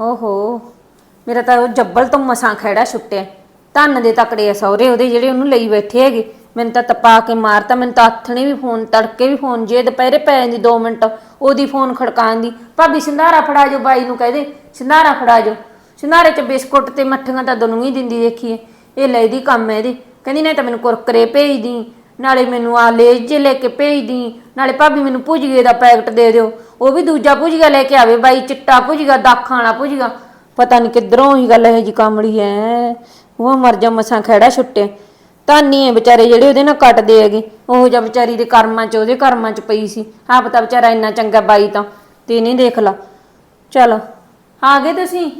ਓਹੋ, ਮੇਰਾ ਤਾਂ ਉਹ ਜੱਬਲ ਤੋਂ ਮਸਾਂ ਖੜਾ ਛੁੱਟਿਆ। ਧੰਨ ਦੇ ਤਕੜੇ ਆ ਸਹੁਰੇ ਉਹਦੇ ਜਿਹੜੇ ਉਹਨੂੰ ਲਈ ਬੈਠੇ ਹੈਗੇ। ਮੈਨੂੰ ਤਾਂ ਤਪਾ ਕੇ ਮਾਰਤਾ, ਮੈਨੂੰ ਤਾਂ ਆਥਣੇ ਵੀ ਫੋਨ, ਤੜਕੇ ਵੀ ਫੋਨ, ਜੇ ਦੁਪਹਿਰੇ ਪੈ ਜਾਂਦੀ 2 ਮਿੰਟ, ਉਹਦੀ ਫੋਨ ਖੜਕਾਉਣ ਦੀ। ਭਾਬੀ ਸਿੰਧਾਰਾ ਫੜਾ ਜੋ ਬਾਈ ਨੂੰ ਕਹਦੇ ਸਿੰਧਾਰਾ ਫੜਾ ਜੋ। ਸਿੰਧਾਰੇ ਚ ਬਿਸਕੁਟ ਤੇ ਮੱਠੀਆਂ ਤਾਂ ਦੋਨੋਂ ਹੀ ਦਿੰਦੀ ਦੇਖੀਏ ਇਹ ਲੈਦੀ ਕੰਮ ਹੈ ਇਹਦੀ। ਕਹਿੰਦੀ ਨਹੀਂ ਤਾਂ ਮੈਨੂੰ ਕੁਰਕਰੇ ਭੇਜ ਦੀ। ਨਾਲੇ ਮੈਨੂੰ ਆ ਲੇਜ ਜੇ ਲੈ ਕੇ ਭੇਜ ਦੀ ਨਾਲੇ ਭਾਬੀ ਮੈਨੂੰ ਭੁਜੀਏ ਦਾ ਪੈਕਟ ਦੇ ਦਿਓ। ਉਹ ਵੀ ਦੂਜਾ ਭੁਜੀਆ ਲੈ ਕੇ ਆਵੇ ਬਾਈ ਚਿੱਟਾ ਭੁਜੀਆ ਦਾਖਾਂ ਵਾਲਾ ਭੁਜੀਆ। ਪਤਾ ਨਹੀਂ ਕਿੱਧਰੋਂ ਹੀ ਗੱਲ ਇਹ ਜੀ ਕਾਮੜੀ ਐ। ਉਹ ਮਰ ਜਾ ਮਸਾਂ ਖੜਾ ਛੁੱਟੇ। ਤਾਨੀ ਐ ਵਿਚਾਰੇ ਜਿਹੜੇ ਉਹਦੇ ਨਾਲ ਕੱਟਦੇ ਹੈਗੇ। ਉਹ ਜਿਹਾ ਵਿਚਾਰੀ ਦੇ ਕਰਮਾਂ ਚ ਉਹਦੇ ਕਰਮਾਂ ਚ ਪਈ ਸੀ। ਆ ਪਤਾ ਵਿਚਾਰਾ ਇੰਨਾ ਚੰਗਾ ਬਾਈ ਤਾਂ ਤੇ ਨਹੀਂ ਦੇਖ ਲਾ। ਚਲ ਆ ਗਏ ਤੁਸੀਂ?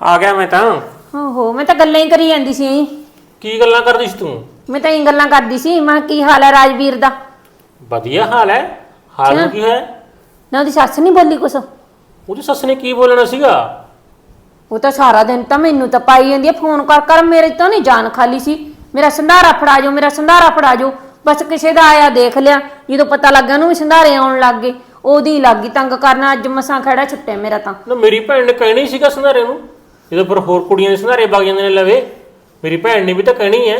ਆ ਗਿਆ ਮੈਂ ਤਾਂ। ਓਹੋ ਮੈਂ ਤਾਂ ਗੱਲਾਂ ਹੀ ਕਰੀ ਜਾਂਦੀ ਸੀ ਕੀ ਗੱਲਾਂ ਕਰਦੀ ਸੀ ਤੂੰ? ਮੈਂ ਤਾਂ ਇਹ ਗੱਲਾਂ ਕਰਦੀ ਸੀ। ਮੈਂ ਕਿਹਾ ਕੀ ਹਾਲ ਹੈ ਰਾਜਵੀਰ ਦਾ? ਵਧੀਆ ਹਾਲ ਹੈ। ਹਾਲ ਨੂੰ ਕੀ ਹੈ? ਨਾ ਉਹਦੀ ਸੱਸ ਨਹੀਂ ਬੋਲੀ ਕੁਛ? ਉਹਦੀ ਸੱਸ ਨੇ ਕੀ ਬੋਲਣਾ ਸੀਗਾ? ਉਹ ਤਾਂ ਸਾਰਾ ਦਿਨ ਤਾਂ ਮੈਨੂੰ ਤਾਂ ਪਾਈ ਜਾਂਦੀ ਹੈ। ਫੋਨ ਕਰ ਕਰ ਮੇਰੇ ਤੋਂ ਨਹੀਂ ਜਾਨ ਖਾਲੀ ਸੀ। ਮੇਰਾ ਸੰਧਾਰਾ ਫੜਾ ਜਾਓ ਮੇਰਾ ਸੰਧਾਰਾ ਫੜਾ ਜਾਓ ਬਸ ਕਿਸੇ ਦਾ ਆਇਆ ਦੇਖ ਲਿਆ। ਜਦੋਂ ਪਤਾ ਲੱਗਾ ਉਹਨੂੰ ਵੀ ਸੰਧਾਰੇ ਆਉਣ ਲੱਗ ਗਏ। ਉਹਦੀ ਲੱਗ ਤੰਗ ਕਰਨਾ। ਅੱਜ ਮਸਾਂ ਖੜਾ ਛੁੱਟਿਆ ਮੇਰਾ ਤਾਂ। ਨਾ ਮੇਰੀ ਭੈਣ ਨੇ ਕਹਿਣਾ ਹੀ ਸੀਗਾ ਸੰਧਾਰੇ ਨੂੰ। ਜਦੋਂ ਫਿਰ ਹੋਰ ਕੁੜੀਆਂ ਦੇ ਸੰਧਾਰੇ ਵਗ ਜਾਂਦੇ ਨੇ ਲਵੇ। ਮੇਰੀ ਭੈਣ ਨੇ ਵੀ ਤਾਂ ਕਹਿਣੀ ਹੈ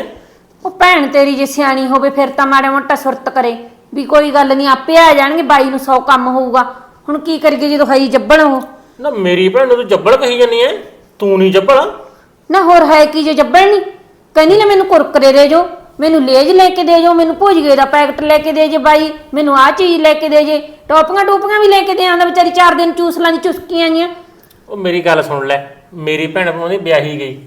ਉਹ ਭੈਣ ਤੇਰੀ ਜੇ ਸਿਆਣੀ ਹੋਵੇ ਫਿਰ ਤਾਂ ਮਾੜਾ ਮੋਟਾ ਸੁਰਤ ਕਰੇ। ਵੀ ਕੋਈ ਗੱਲ ਨਹੀਂ ਆਪੇ ਆ ਜਾਣਗੇ ਬਾਈ ਨੂੰ ਸੌ ਕੰਮ ਹੋਊਗਾ। ਹੁਣ ਕੀ ਕਰੀਏ ਜਦੋਂ ਹਈ ਜੱਬਣ ਉਹ? ਨਾ ਮੇਰੀ ਭੈਣ ਨੂੰ ਤੂੰ ਜੱਬਲ ਕਹੀ ਜਾਂਦੀ ਐ। ਤੂੰ ਨਹੀਂ ਜੱਬਲ ਨਾ ਹੋਰ ਹੈ ਕੀ ਜੇ ਜੱਬਣ ਨਹੀਂ ਕਹਿੰਦੀ ਨਾ ਮੈਨੂੰ ਕੁਰਕਰੇ ਦੇ ਜੋ ਮੈਨੂੰ ਲੇਜ ਲੈ ਕੇ ਦੇ ਜੋ ਮੈਨੂੰ ਭੁਜੀਏ ਦਾ ਪੈਕਟ ਲੈ ਕੇ ਦੇ ਜੇ ਬਾਈ ਮੈਨੂੰ ਆਹ ਚੀਜ਼ ਲੈ ਕੇ ਦੇ ਜੇ। ਟੋਪੀਆਂ ਟੋਪੀਆਂ ਵੀ ਲੈ ਕੇ ਦੇ ਆਂਦਾ ਵਿਚਾਰੀ ਚਾਰ ਦਿਨ ਚੂਸਲਾਂ ਦੀ ਚੁਸਕੀਆਂ ਆਈਆਂ ਉਹ ਮੇਰੀ ਗੱਲ ਸੁਣ ਲੈ ਮੇਰੀ ਭੈਣ ਉਹਦੀ ਵਿਆਹੀ ਗਈ।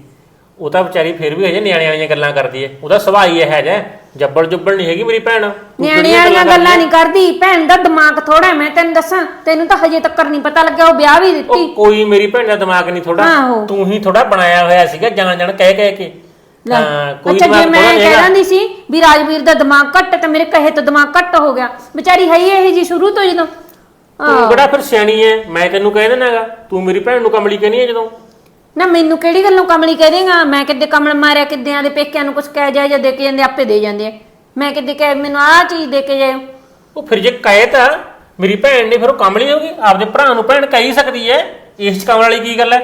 ਉਹ ਤਾਂ ਵਿਚਾਰੀ ਫਿਰ ਵੀ ਹਜੇ ਨਿਆਣੇ ਵਾਲੀਆਂ ਗੱਲਾਂ ਕਰਦੀ ਐ ਉਹਦਾ ਸੁਭਾਅ ਹੀ ਇਹ ਹੈ। ਜੱਬਲ ਜੁੱਬਲ ਨਹੀਂ ਹੈਗੀ ਮੇਰੀ ਭੈਣ। ਨਿਆਣੇ ਵਾਲੀਆਂ ਗੱਲਾਂ? ਨਹੀਂ ਕਰਦੀ। ਭੈਣ ਦਾ ਦਿਮਾਗ ਥੋੜਾ ਮੈਂ ਤੈਨੂੰ ਦੱਸਾਂ। ਤੈਨੂੰ ਤਾਂ ਹਜੇ ਤੱਕ ਨਹੀਂ ਪਤਾ ਲੱਗਿਆ ਉਹ ਵਿਆਹ ਵੀ ਦਿੱਤੀ। ਉਹ ਕੋਈ ਮੇਰੀ ਭੈਣ ਦਾ ਦਿਮਾਗ ਨਹੀਂ ਥੋੜਾ ਆਹੋ। ਤੂੰ ਹੀ ਥੋੜਾ ਬਣਾਇਆ ਹੋਇਆ ਸੀਗਾ ਜਾਣ ਜਾਣ ਕਹਿ ਕਹਿ ਕੇ। ਲੈ, ਹਾਂ, ਕੋਈ ਅੱਛਾ ਜੇ ਦਿਮਾਗ ਮੈਂ ਥੋੜ੍ਹਾ ਕਹਿ। ਦਿੰਦੀ ਸੀ ਵੀ ਰਾਜਵੀਰ ਦਾ ਦਿਮਾਗ ਘੱਟ ਤੇ ਮੇਰੇ ਕਹੇ ਤੋਂ ਦਿਮਾਗ ਘੱਟ ਹੋ ਗਿਆ। ਵਿਚਾਰੀ ਹੈ ਹੀ ਇਹ ਜੀ ਸ਼ੁਰੂ ਤੋਂ ਜਦੋਂ। ਤੂੰ ਕਿਹੜਾ ਫਿਰ ਸਿਆਣੀ ਐ ਮੈਂ ਤੈਨੂੰ ਕਹਿ ਦੇਣਾਗਾ ਤੂੰ ਮੇਰੀ ਭੈਣ ਨੂੰ ਕਮਲੀ ਕਹਿੰਦੀ ਐ ਜਦੋਂ। ਨਾ ਮੈਨੂੰ ਕਿਹੜੀ ਗੱਲੋਂ ਕਮਲੀ ਕਹਿ ਦੇਗਾ? ਮੈਂ ਕਿੱਦੇ ਕਮਲ ਮਾਰਿਆ ਕਿੱਦਿਆਂ ਦੇ ਪੇਕਿਆਂ ਨੂੰ ਕੁਝ ਕਹਿ ਜਾਏ ਜਾਂ ਦੇ ਕੇ ਜਾਂਦੇ ਆਪੇ ਦੇ ਜਾਂਦੇ ਆ। ਮੈਂ ਕਿੱਦੇ ਕਹਿ ਮੈਨੂੰ ਆਹ ਚੀਜ਼ ਦੇ ਕੇ ਜਾਇਓ। ਉਹ ਫਿਰ ਜੇ ਕਹੇ ਤਾਂ ਮੇਰੀ ਭੈਣ ਨੇ ਫਿਰ ਉਹ ਕਮਲੀ ਹੋਗੀ ਆਪਦੇ ਭਰਾ ਨੂੰ ਭੈਣ ਕਹਿ ਹੀ ਸਕਦੀ ਐ। ਇਸ ਚ ਕਮਲ ਵਾਲੀ ਕੀ ਗੱਲ ਐ?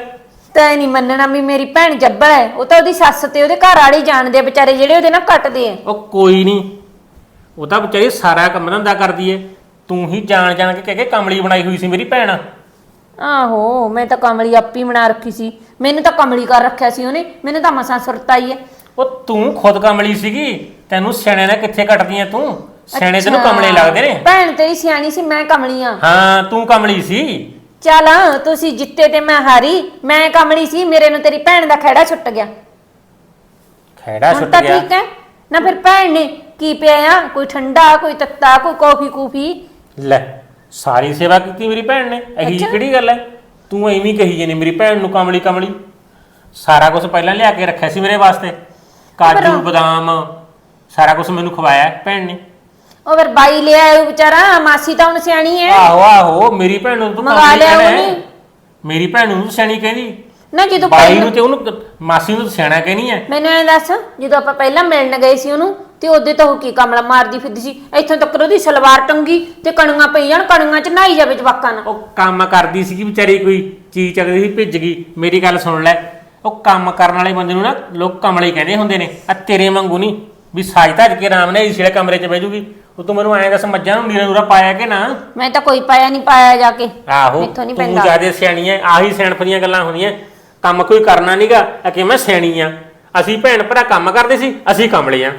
ਤੈਂ ਨਹੀਂ ਮੰਨਣਾ ਵੀ ਮੇਰੀ ਭੈਣ ਜੱਬਲ ਹੈ ਉਹ ਤਾਂ ਉਹਦੀ ਸੱਸ ਤੇ ਉਹਦੇ ਘਰ ਵਾਲੀ ਜਾਣਦੇ ਆ ਵਿਚਾਰੇ ਜਿਹੜੇ ਉਹਦੇ ਨਾਲ ਕੱਟਦੇ ਆ। ਉਹ ਕੋਈ ਨਹੀਂ ਉਹ ਤਾਂ ਵਿਚਾਰੀ ਸਾਰਾ ਕੰਮ ਧੰਦਾ ਕਰਦੀ ਐ। ਤੂੰ ਹੀ ਜਾਣ ਜਾਣ ਕੇ ਕਹਿ ਕੇ ਕਮਲੀ ਬਣਾਈ ਹੋਈ ਸੀ ਮੇਰੀ ਭੈਣ। ਆਹੋ ਮੈਂ ਤਾਂ ਕਮਲੀ ਆਪੀ ਬਣਾ ਰੱਖੀ ਸੀ। ਮੈਨੂੰ ਤਾਂ ਕਮਲੀ ਕਰ ਰੱਖਿਆ ਸੀ ਉਹਨੇ। ਮੈਨੂੰ ਤਾਂ ਮਸਾਂ ਸੁਰਤ ਹੈ। ਉਹ ਤੂੰ ਖੁਦ ਕਮਲੀ ਸੀਗੀ। ਤੈਨੂੰ ਸਿਆਣੇ ਨੇ ਕਿੱਥੇ ਕੱਟਦੀਆਂ ਤੂੰ? ਸਿਆਣੇ ਤੈਨੂੰ। ਕਮਲੇ ਲੱਗਦੇ ਨੇ। ਭੈਣ ਤੇਰੀ ਸਿਆਣੀ ਸੀ ਮੈਂ ਕਮਲੀ ਆ। ਹਾਂ ਤੂੰ ਕਮਲੀ ਸੀ। ਚੱਲ ਤੁਸੀਂ ਜਿੱਤੇ ਤੇ ਮੈਂ ਹਾਰੀ। ਮੈਂ ਕਮਲੀ ਸੀ ਮੇਰੇ ਨੂੰ ਤੇਰੀ ਭੈਣ ਦਾ ਖਹਿੜਾ ਛੁੱਟ ਗਿਆ। ਖੈੜਾ ਹੁਣ ਛੁੱਟ ਤਾਂ ਗਿਆ? ਠੀਕ ਹੈ। ਨਾ ਫਿਰ ਭੈਣ ਨੇ ਕੀ ਪਿਆ ਆ? ਕੋਈ ਠੰਡਾ ਕੋਈ ਤੱਤਾ ਕੋਈ ਕੌਫੀ ਕੂਫੀ? ਲੈ ਸਾਰੀ ਸੇਵਾ ਕੀਤੀ ਮੇਰੀ ਭੈਣ ਨੇ ਇਹੀ ਜਿਹੀ ਕਿਹੜੀ ਗੱਲ ਐ ਤੂੰ ਐਵੇਂ ਹੀ ਕਹੀ ਜਾਨੀ ਮੇਰੀ ਭੈਣ ਨੂੰ ਕਮਲੀ ਕਮਲੀ। ਸਾਰਾ ਕੁਝ ਪਹਿਲਾਂ ਲਿਆ ਕੇ ਰੱਖਿਆ ਸੀ ਮੇਰੇ ਵਾਸਤੇ। ਕਾਜੂ ਬਦਾਮ ਸਾਰਾ ਕੁਝ ਮੈਨੂੰ ਖਵਾਇਆ ਭੈਣ ਨੇ। ਉਹ ਫਿਰ ਬਾਈ ਲਿਆ ਆਇਓ ਵਿਚਾਰਾ ਮਾਸੀ ਤਾਂ ਹੁਣ ਸਿਆਣੀ ਹੈ ਆਹੋ ਆਹੋ ਮੇਰੀ ਭੈਣ ਨੂੰ ਤੂੰ ਮੰਗਾ ਲਿਆ ਹੈ। ਉਹਨੇ। ਮੇਰੀ ਭੈਣ ਨੂੰ ਸਿਆਣੀ ਕਹਿੰਦੀ। ਨਾ ਜਦੋਂ ਬਾਈ ਨੂੰ ਤੇ ਉਹਨੂੰ ਮਾਸੀ ਨੂੰ ਸਿਆਣਾ ਕਹਿਣੀ ਐ। ਮੈਨੂੰ ਐਂ ਦੱਸ ਜਦੋਂ ਆਪਾਂ ਪਹਿਲਾਂ ਮਿਲਣ ਗਏ ਸੀ ਉਹਨੂੰ ਤੇ ਉਹਦੇ ਤਾਂ ਉਹ ਕੀ ਕਮਲਾ ਮਾਰਦੀ ਫਿਰਦੀ ਸੀ? ਇੱਥੋਂ ਤੱਕ ਉਹਦੀ ਸਲਵਾਰ ਟੰਗੀ ਤੇ ਕਣੀਆਂ ਪਈ ਜਾਣ ਕਣੀਆਂ ਚ ਨਹਾਈ ਜਾਵੇ ਜਵਾਕਾਂ ਨਾਲ। ਉਹ ਕੰਮ ਕਰਦੀ ਸੀਗੀ ਵਿਚਾਰੀ ਕੋਈ ਚੀਜ਼ ਚੱਕਦੀ ਸੀ ਭਿੱਜ ਗਈ। ਮੇਰੀ ਗੱਲ ਸੁਣ ਲੈ। ਉਹ ਕੰਮ ਕਰਨ ਵਾਲੇ ਬੰਦੇ ਨੂੰ ਨਾ ਲੋਕ ਕਮਲੇ ਕਹਿੰਦੇ ਹੁੰਦੇ ਨੇ। ਆ ਤੇਰੇ ਵਾਂਗੂ ਨਹੀਂ ਵੀ ਸਾਜ ਧੱਜ ਕੇ ਆਰਾਮ ਨਾਲ ਇਸ ਕਮਰੇ 'ਚ ਬਹਿ ਜੂਗੀ। ਉਹ ਤੂੰ ਮੈਨੂੰ ਐਂ ਦੱਸ ਮੱਝਾਂ ਨੂੰ ਨੀਰਾ ਨੂਰਾ ਪਾਇਆ ਕਿ ਨਾ? ਮੈਂ ਤਾਂ ਕੋਈ ਪਾਇਆ ਨਹੀਂ ਪਾਇਆ ਜਾ ਕੇ। ਆਹੋ ਇੱਥੋਂ ਨਹੀਂ ਤੂੰ ਪੈਂਦਾ। ਜਿਆਦੇ ਸਿਆਣੀ ਐ ਆਹੀ ਸਿਆਣਪ ਦੀਆਂ ਗੱਲਾਂ ਹੁੰਦੀਆਂ। ਕੰਮ ਕੋਈ ਕਰਨਾ ਨਹੀਂਗਾ ਕਿ ਮੈਂ ਸਿਆਣੀ ਆ? ਅਸੀਂ ਭੈਣ ਭਰਾ ਕੰਮ ਕਰਦੇ ਸੀ ਅਸੀਂ ਕਮਲੇ ਆ।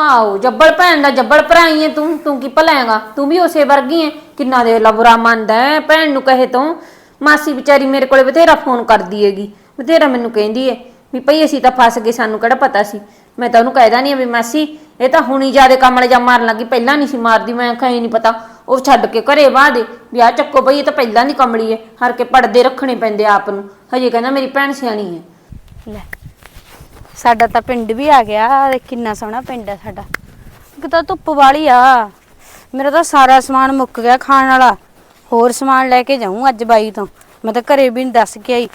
ਆਓ ਜੱਬਲ ਭੈਣ ਦਾ ਜੱਬਲ ਭਰਾਈ ਹੈ ਤੂੰ ਤੂੰ ਕੀ ਭਲਾਏਗਾ? ਤੂੰ ਵੀ ਉਸੇ ਵਰਗੀ ਏ। ਕਿੰਨਾ ਦੇ ਲਬਰਾ ਮੰਨਦਾ ਹੈ ਭੈਣ ਨੂੰ ਕਹੇ ਤੋਂ। ਮਾਸੀ ਵਿਚਾਰੀ ਮੇਰੇ ਕੋਲੇ ਬਥੇਰਾ ਫੋਨ ਕਰਦੀ ਹੈਗੀ। ਬਥੇਰਾ ਮੈਨੂੰ ਕਹਿੰਦੀ ਹੈ ਵੀ ਭਈ ਅਸੀਂ ਤਾਂ ਫਸ ਗਏ, ਸਾਨੂੰ ਕਿਹੜਾ ਪਤਾ ਸੀ। ਮੈਂ ਤਾਂ ਉਹਨੂੰ ਕਹਿਦਾ ਨਹੀਂ ਵੀ ਮਾਸੀ, ਇਹ ਤਾਂ ਹੁਣੀ ਜਿਆਦੇ ਕਮਲੇ ਜਾ ਮਾਰਨ ਲੱਗੀ, ਪਹਿਲਾਂ ਨਹੀਂ ਸੀ ਮਾਰਦੀ, ਮੈਂ ਕਹੀ ਨਹੀਂ ਪਤਾ। ਉਹ ਛੱਡ ਕੇ ਘਰੇ ਬਾਹ ਦੇ, ਵੀ ਆ ਚੱਕੋ ਬਈ ਇਹ ਤਾਂ ਪਹਿਲਾਂ ਦੀ ਕਮਲੀ ਏ। ਹਰ ਕੇ ਪੜਦੇ ਰੱਖਣੇ ਪੈਂਦੇ ਆਪ ਨੂੰ। ਹਜੇ ਕਹਿੰਦਾ ਮੇਰੀ ਭੈਣ ਸਿਆਣੀ ਹੈ ਲੈ। ਸਾਡਾ ਤਾਂ ਪਿੰਡ ਵੀ ਆ ਗਿਆ ਕਿੰਨਾ ਸੋਹਣਾ ਪਿੰਡ ਹੈ ਸਾਡਾ। ਇੱਕ ਤਾਂ ਧੁੱਪ ਵਾਲੀ ਆ। ਮੇਰਾ ਤਾਂ ਸਾਰਾ ਸਮਾਨ ਮੁੱਕ ਗਿਆ ਖਾਣ ਵਾਲਾ। ਹੋਰ ਸਮਾਨ ਲੈ ਕੇ ਜਾਊਂ ਅੱਜ ਬਾਈ ਤੋਂ। ਮੈਂ ਤਾਂ ਘਰੇ ਵੀ ਨਹੀਂ ਦੱਸ ਕੇ ਆਈ।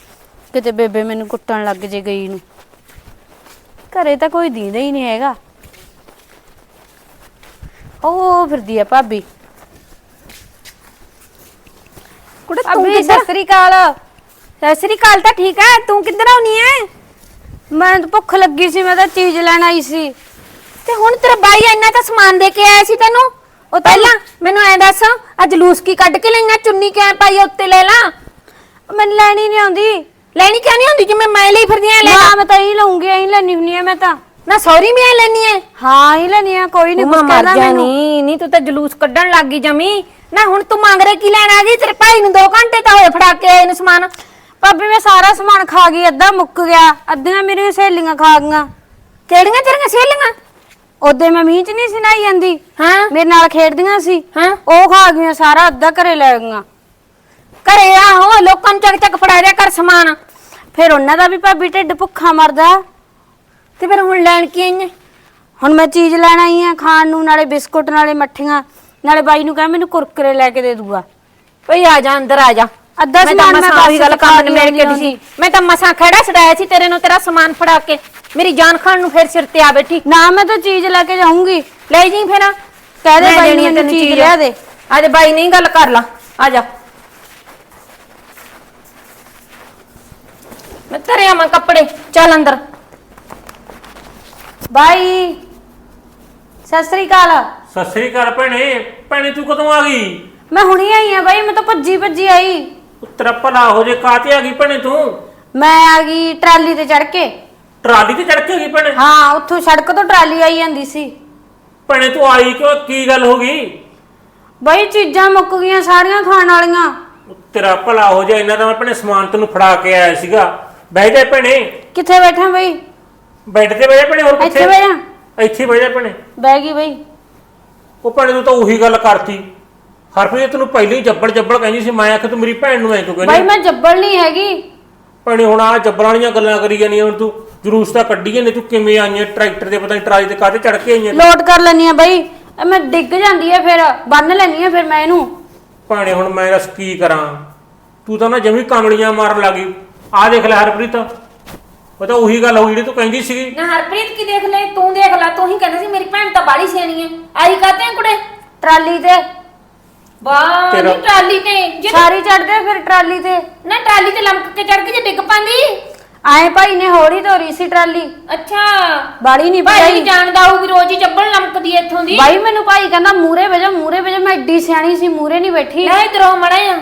ਕਿਤੇ ਬੇਬੇ ਮੈਨੂੰ ਕੁੱਟਣ ਲੱਗ ਜੇ ਗਈ ਨੂੰ। ਘਰੇ ਤਾਂ ਕੋਈ ਦੀਂਦਾ ਹੀ ਨਹੀਂ ਹੈਗਾ। ਉਹ ਫਿਰਦੀ ਆ ਭਾਬੀ। ਕੁੜੇ ਤੂੰ ਅਭੀ ਕਿੱਧਰ ਸਤਿ ਸ੍ਰੀ ਅਕਾਲ। ਸਤਿ ਸ੍ਰੀ ਅਕਾਲ ਤਾਂ ਠੀਕ ਹੈ ਤੂੰ ਕਿੱਧਰ ਆਉਣੀ ਹੈ ਮੈਨੂੰ ਤਾਂ ਭੁੱਖ ਲੱਗੀ ਸੀ ਮੈਂ ਤਾਂ ਚੀਜ਼ ਲੈਣ ਆਈ ਸੀ। ਤੇ ਹੁਣ ਤੇਰਾ ਬਾਈ ਇੰਨਾ ਤਾਂ ਸਮਾਨ ਦੇ ਕੇ ਆਇਆ ਸੀ ਤੈਨੂੰ? ਉਹ ਪਹਿਲਾਂ ਮੈਨੂੰ ਐ ਦੱਸ ਆ ਜਲੂਸ ਕੀ ਕੱਢ ਕੇ ਲਈਆਂ ਚੁੰਨੀ ਕਿਵੇਂ ਪਾਈ ਆ ਉੱਤੇ ਲੈ ਲਾ? ਮੈਨੂੰ ਲੈਣੀ ਨਹੀਂ ਆਉਂਦੀ। ਲੈਣੀ ਕਿਉਂ ਨਹੀਂ ਹੁੰਦੀ ਜਿਵੇਂ ਮੈਂ ਲਈ ਫਿਰਦੀ ਆ ਲੈ ਨਾ ਮੈਂ ਤਾਂ ਹੀ ਲਊਂਗੀ ਐਂ ਲੈਣੀ ਹੁੰਨੀ ਆ ਮੈਂ ਤਾਂ। ਨਾ ਸੌਰੀ ਐ ਲੈਣੀ ਐ ਹਾਂ ਹੀ ਲੈਣੀ ਆ ਕੋਈ ਨਹੀਂ ਕੁਝ ਮਰ ਜਾ ਨਹੀਂ ਨਹੀਂ ਤੂੰ ਤਾਂ ਜਲੂਸ ਕੱਢਣ ਲੱਗ ਗਈ ਜਮੀ। ਨਾ ਹੁਣ ਤੂੰ ਮੰਗ ਰੇ ਕੀ ਲੈਣ ਗਈ? ਤੇਰੇ ਭਾਈ ਨੂੰ 2 ਘੰਟੇ ਤਾਂ ਹੋਏ ਫੜਾ ਕੇ ਆਏ ਨੂੰ ਸਮਾਨ। ਭਾਬੀ ਮੈਂ ਸਾਰਾ ਸਮਾਨ ਖਾ ਗਈ ਅੱਧਾ ਮੁੱਕ ਗਿਆ। ਅੱਧੀਆਂ ਮੇਰੀਆਂ ਸਹੇਲੀਆਂ ਖਾ ਗਈਆਂ। ਕਿਹੜੀਆਂ ਤੇਰੀਆਂ ਸਹੇਲੀਆਂ? ਉਹਦੇ ਮੈਂ ਮੀਂਹ ਚ ਨਹੀਂ ਸੀ ਨਹਾਈ ਜਾਂਦੀ। ਹਾਂ। ਮੇਰੇ ਨਾਲ ਖੇਡਦੀਆਂ ਸੀ। ਹਾਂ। ਉਹ ਖਾ ਗਈਆਂ ਸਾਰਾ ਅੱਧਾ ਘਰੇ ਲੈ ਗਈਆਂ। ਘਰੇ ਆਹੋ ਲੋਕਾਂ ਨੂੰ ਚੱਕ ਚੱਕ ਫੜਾ ਦਿਆ ਕਰ ਸਮਾਨ। ਫਿਰ ਉਹਨਾਂ ਦਾ ਵੀ ਭਾਬੀ ਢਿੱਡ ਭੁੱਖਾ ਮਰਦਾ। ਤੇ ਫਿਰ ਹੁਣ ਲੈਣ ਕੀ ਆਈਆਂ? ਹੁਣ ਮੈਂ ਚੀਜ਼ ਲੈਣ ਆਈ ਆ ਖਾਣ ਨੂੰ ਨਾਲੇ ਬਿਸਕੁਟ ਨਾਲੇ ਮੱਠੀਆਂ। ਨਾਲੇ ਬਾਈ ਨੂੰ ਕਹਾਂ ਮੈਨੂੰ ਕੁਰਕਰੇ ਲੈ ਕੇ ਦੇ ਦੂਗਾ ਭਈ ਆ ਜਾ ਅੰਦਰ ਆ ਜਾ। ਅੱਧਾ ਮੈਂ ਤਾਂ ਸਮਾਨ ਮੈਂ ਮਸਾਂ ਉਹੀ ਗੱਲ ਕੰਮ ਮੇੜ ਕੇ ਸੀ ਮੈਂ ਤਾਂ ਮਸਾਂ ਖੜਾ ਛਡਾਇਆ ਸੀ ਤੇਰੇ ਨੂੰ ਤੇਰਾ ਸਮਾਨ ਫੜਾ ਕੇ। ਮੇਰੀ ਜਾਨ ਖਾਣ ਨੂੰ ਫਿਰ ਸਿਰ ਤੇ ਆ ਬੈਠੀ। ਨਾ ਮੈਂ ਤਾਂ ਚੀਜ਼ ਲੈ ਕੇ ਜਾਊਂਗੀ। ਲੈ ਜੀ ਫਿਰ। ਕਹਿ ਦੇ ਬਾਈ ਨੂੰ ਤੈਨੂੰ ਚੀਜ਼ ਲਿਆ ਦੇ। ਅੱਜ ਬਾਈ ਨਹੀਂ ਗੱਲ ਕਰ ਲਾ। ਆ ਜਾ। ਮੈਂ ਤੇਰੇ ਆਵਾਂ ਕੱਪੜੇ। ਚੱਲ ਅੰਦਰ। ਬਾਈ ਸਤਿ ਸ੍ਰੀ ਅਕਾਲ। ਸਤਿ ਸ੍ਰੀ ਅਕਾਲ ਭੈਣੇ। ਭੈਣੇ ਤੂੰ ਕਦੋਂ ਆ ਗਈ? ਮੈਂ ਹੁਣੀ ਆਈ ਆ ਬਾਈ ਮੈਂ ਤਾਂ ਭੱਜੀ ਭੱਜੀ ਆਈ। ਤੇਰਾ ਭਲਾ ਹੋ ਜੇ ਕਾਤੇ ਆ ਗਈ ਭੈਣੇ ਤੂੰ? ਮੈਂ ਆ ਗਈ ਟਰਾਲੀ ਤੇ ਚੜ ਕੇ। ਟਰਾਲੀ ਤੇ ਚੜ ਕੇ ਗਈ ਭੈਣੇ? ਹਾਂ ਉੱਥੋਂ ਸੜਕ ਤੋਂ ਟਰਾਲੀ ਆਈ ਜਾਂਦੀ ਸੀ। ਭੈਣੇ ਤੂੰ ਆਈ ਕਿਉਂ? ਕੀ ਗੱਲ ਹੋ ਗਈ? ਬਾਈ ਚੀਜ਼ਾਂ ਮੁੱਕ ਗਈਆਂ ਸਾਰੀਆਂ ਖਾਣ ਵਾਲੀਆਂ। ਤੇਰਾ ਭਲਾ ਹੋ ਜਾ ਇਹਨਾਂ ਦਾ ਮੈਂ ਭੈਣੇ ਸਮਾਨ ਤੈਨੂੰ ਫੜਾ ਕੇ ਆਇਆ ਸੀਗਾ। ਬਹਿ ਜਾ ਭੈਣੇ। ਕਿੱਥੇ ਬੈਠਾ ਬਾਈ? ਬੈੱਡ ਤੇ ਬਹਿ ਜਾ ਭੈਣੇ ਹੋਰ ਇੱਥੇ ਕਿੱਥੇ ਬਹਿ ਜਾ। ਇੱਥੇ ਬਹਿ ਜਾ ਭੈਣੇ। ਬਹਿ ਗਈ ਬਾਈ। ਉਹ ਭੈਣੇ ਤੂੰ ਤਾਂ ਉਹੀ ਗੱਲ ਕਰਤੀ। ਹਰਪ੍ਰੀਤ ਤੈਨੂੰ ਪਹਿਲਾਂ ਹੀ ਜੱਬੜ ਜੱਬੜ ਕਹਿੰਦੀ ਸੀ ਮੈਂ ਆਖਿਆ ਤੂੰ ਮੇਰੀ ਭੈਣ ਨੂੰ ਐ ਕਿਉਂ ਬਾਈ ਕਹਿੰਦੀ ਮੈਂ ਜੱਬਲ ਨਹੀਂ ਹੈਗੀ। ਭੈਣੇ ਹੁਣ ਆ ਜੱਬੜਾਂ ਵਾਲੀਆਂ ਗੱਲਾਂ ਕਰੀ ਜਾਂਦੀਆਂ ਹੁਣ ਤੂੰ ਜਲੂਸ ਤਾਂ ਕੱਢੀ ਜਾਂਦੀ ਤੂੰ ਕਿਵੇਂ ਆਈਆਂ ਟਰੈਕਟਰ ਦੇ ਪਤਾ ਨਹੀਂ ਟਰਾਲੀ ਤੇ ਕਾਹਤੇ ਚੜ ਕੇ ਆਈਆਂ? ਲੋਡ ਕਰ ਲੈਣੀ ਆ ਬਾਈ। ਇਹ ਮੈਂ ਡਿੱਗ ਜਾਂਦੀ ਆ ਫਿਰ ਬੰਨ ਲੈਣੀ ਆ ਫਿਰ ਮੈਂ ਇਹਨੂੰ। ਭਾਣੇ ਹੁਣ ਮੈਂ ਦੱਸ ਕੀ ਕਰਾਂ? ਤੂੰ ਤਾਂ ਨਾ ਜਮੀ ਕਮਲੀਆਂ ਮਾਰਨ ਲੱਗੀ ਆ ਦੇਖ ਲੈ ਹਰਪ੍ਰੀਤ। ਉਹ ਤਾਂ ਉਹੀ ਗੱਲ ਹੋਈ ਜਿਹੜੀ ਤੂੰ ਕਹਿੰਦੀ ਸੀਗੀ। ਨਾ ਹਰਪ੍ਰੀਤ ਕੀ ਦੇਖ ਲੈ? ਤੂੰ ਦੇਖ ਲੈ ਤੂੰ ਹੀ ਕਹਿੰਦਾ ਸੀ ਮੇਰੀ ਭੈਣ ਤਾਂ ਬਾੜੀ ਸਿਆਣੀ ਹੈ ਆਈ ਕਾਤੇ ਕੁੜੇ? ਟਰਾਲੀ ਤੇ ਵਾਹ ਤੇਰਾ- ਨੀ ਟਰਾਲੀ ਤੇ ਜੇ ਸਾਰੀ ਚੜਦੇ ਫਿਰ ਟਰਾਲੀ ਤੇ। ਨਾ ਟਰਾਲੀ ਤੇ ਲੰਮਕ ਕੇ ਚੜ ਕੇ ਜੇ ਡਿੱਗ ਪਾਂਦੀ ਆਏ ਭਾਈ ਨੇ ਹੌਲੀ ਤੋਰੀ ਸੀ ਟਰਾਲੀ। ਅੱਛਾ। ਬਾੜੀ ਨਹੀਂ ਭਾਈ ਭਾਈ ਜਾਣਦਾ ਹੋਊ ਵੀ ਰੋਜ਼ ਹੀ ਚੱਬਣ ਲੰਮਕਦੀ ਐ ਇੱਥੋਂ ਦੀ। ਬਾਈ ਮੈਨੂੰ ਭਾਈ ਕਹਿੰਦਾ ਮੂਰੇ ਵਜਾ ਮੂਰੇ ਵਜਾ ਮੈਂ ਐਡੀ ਸਿਆਣੀ ਸੀ ਮੂਰੇ ਨਹੀਂ ਬੈਠੀ। ਲੈ ਇਧਰੋਂ ਮੜਿਆ।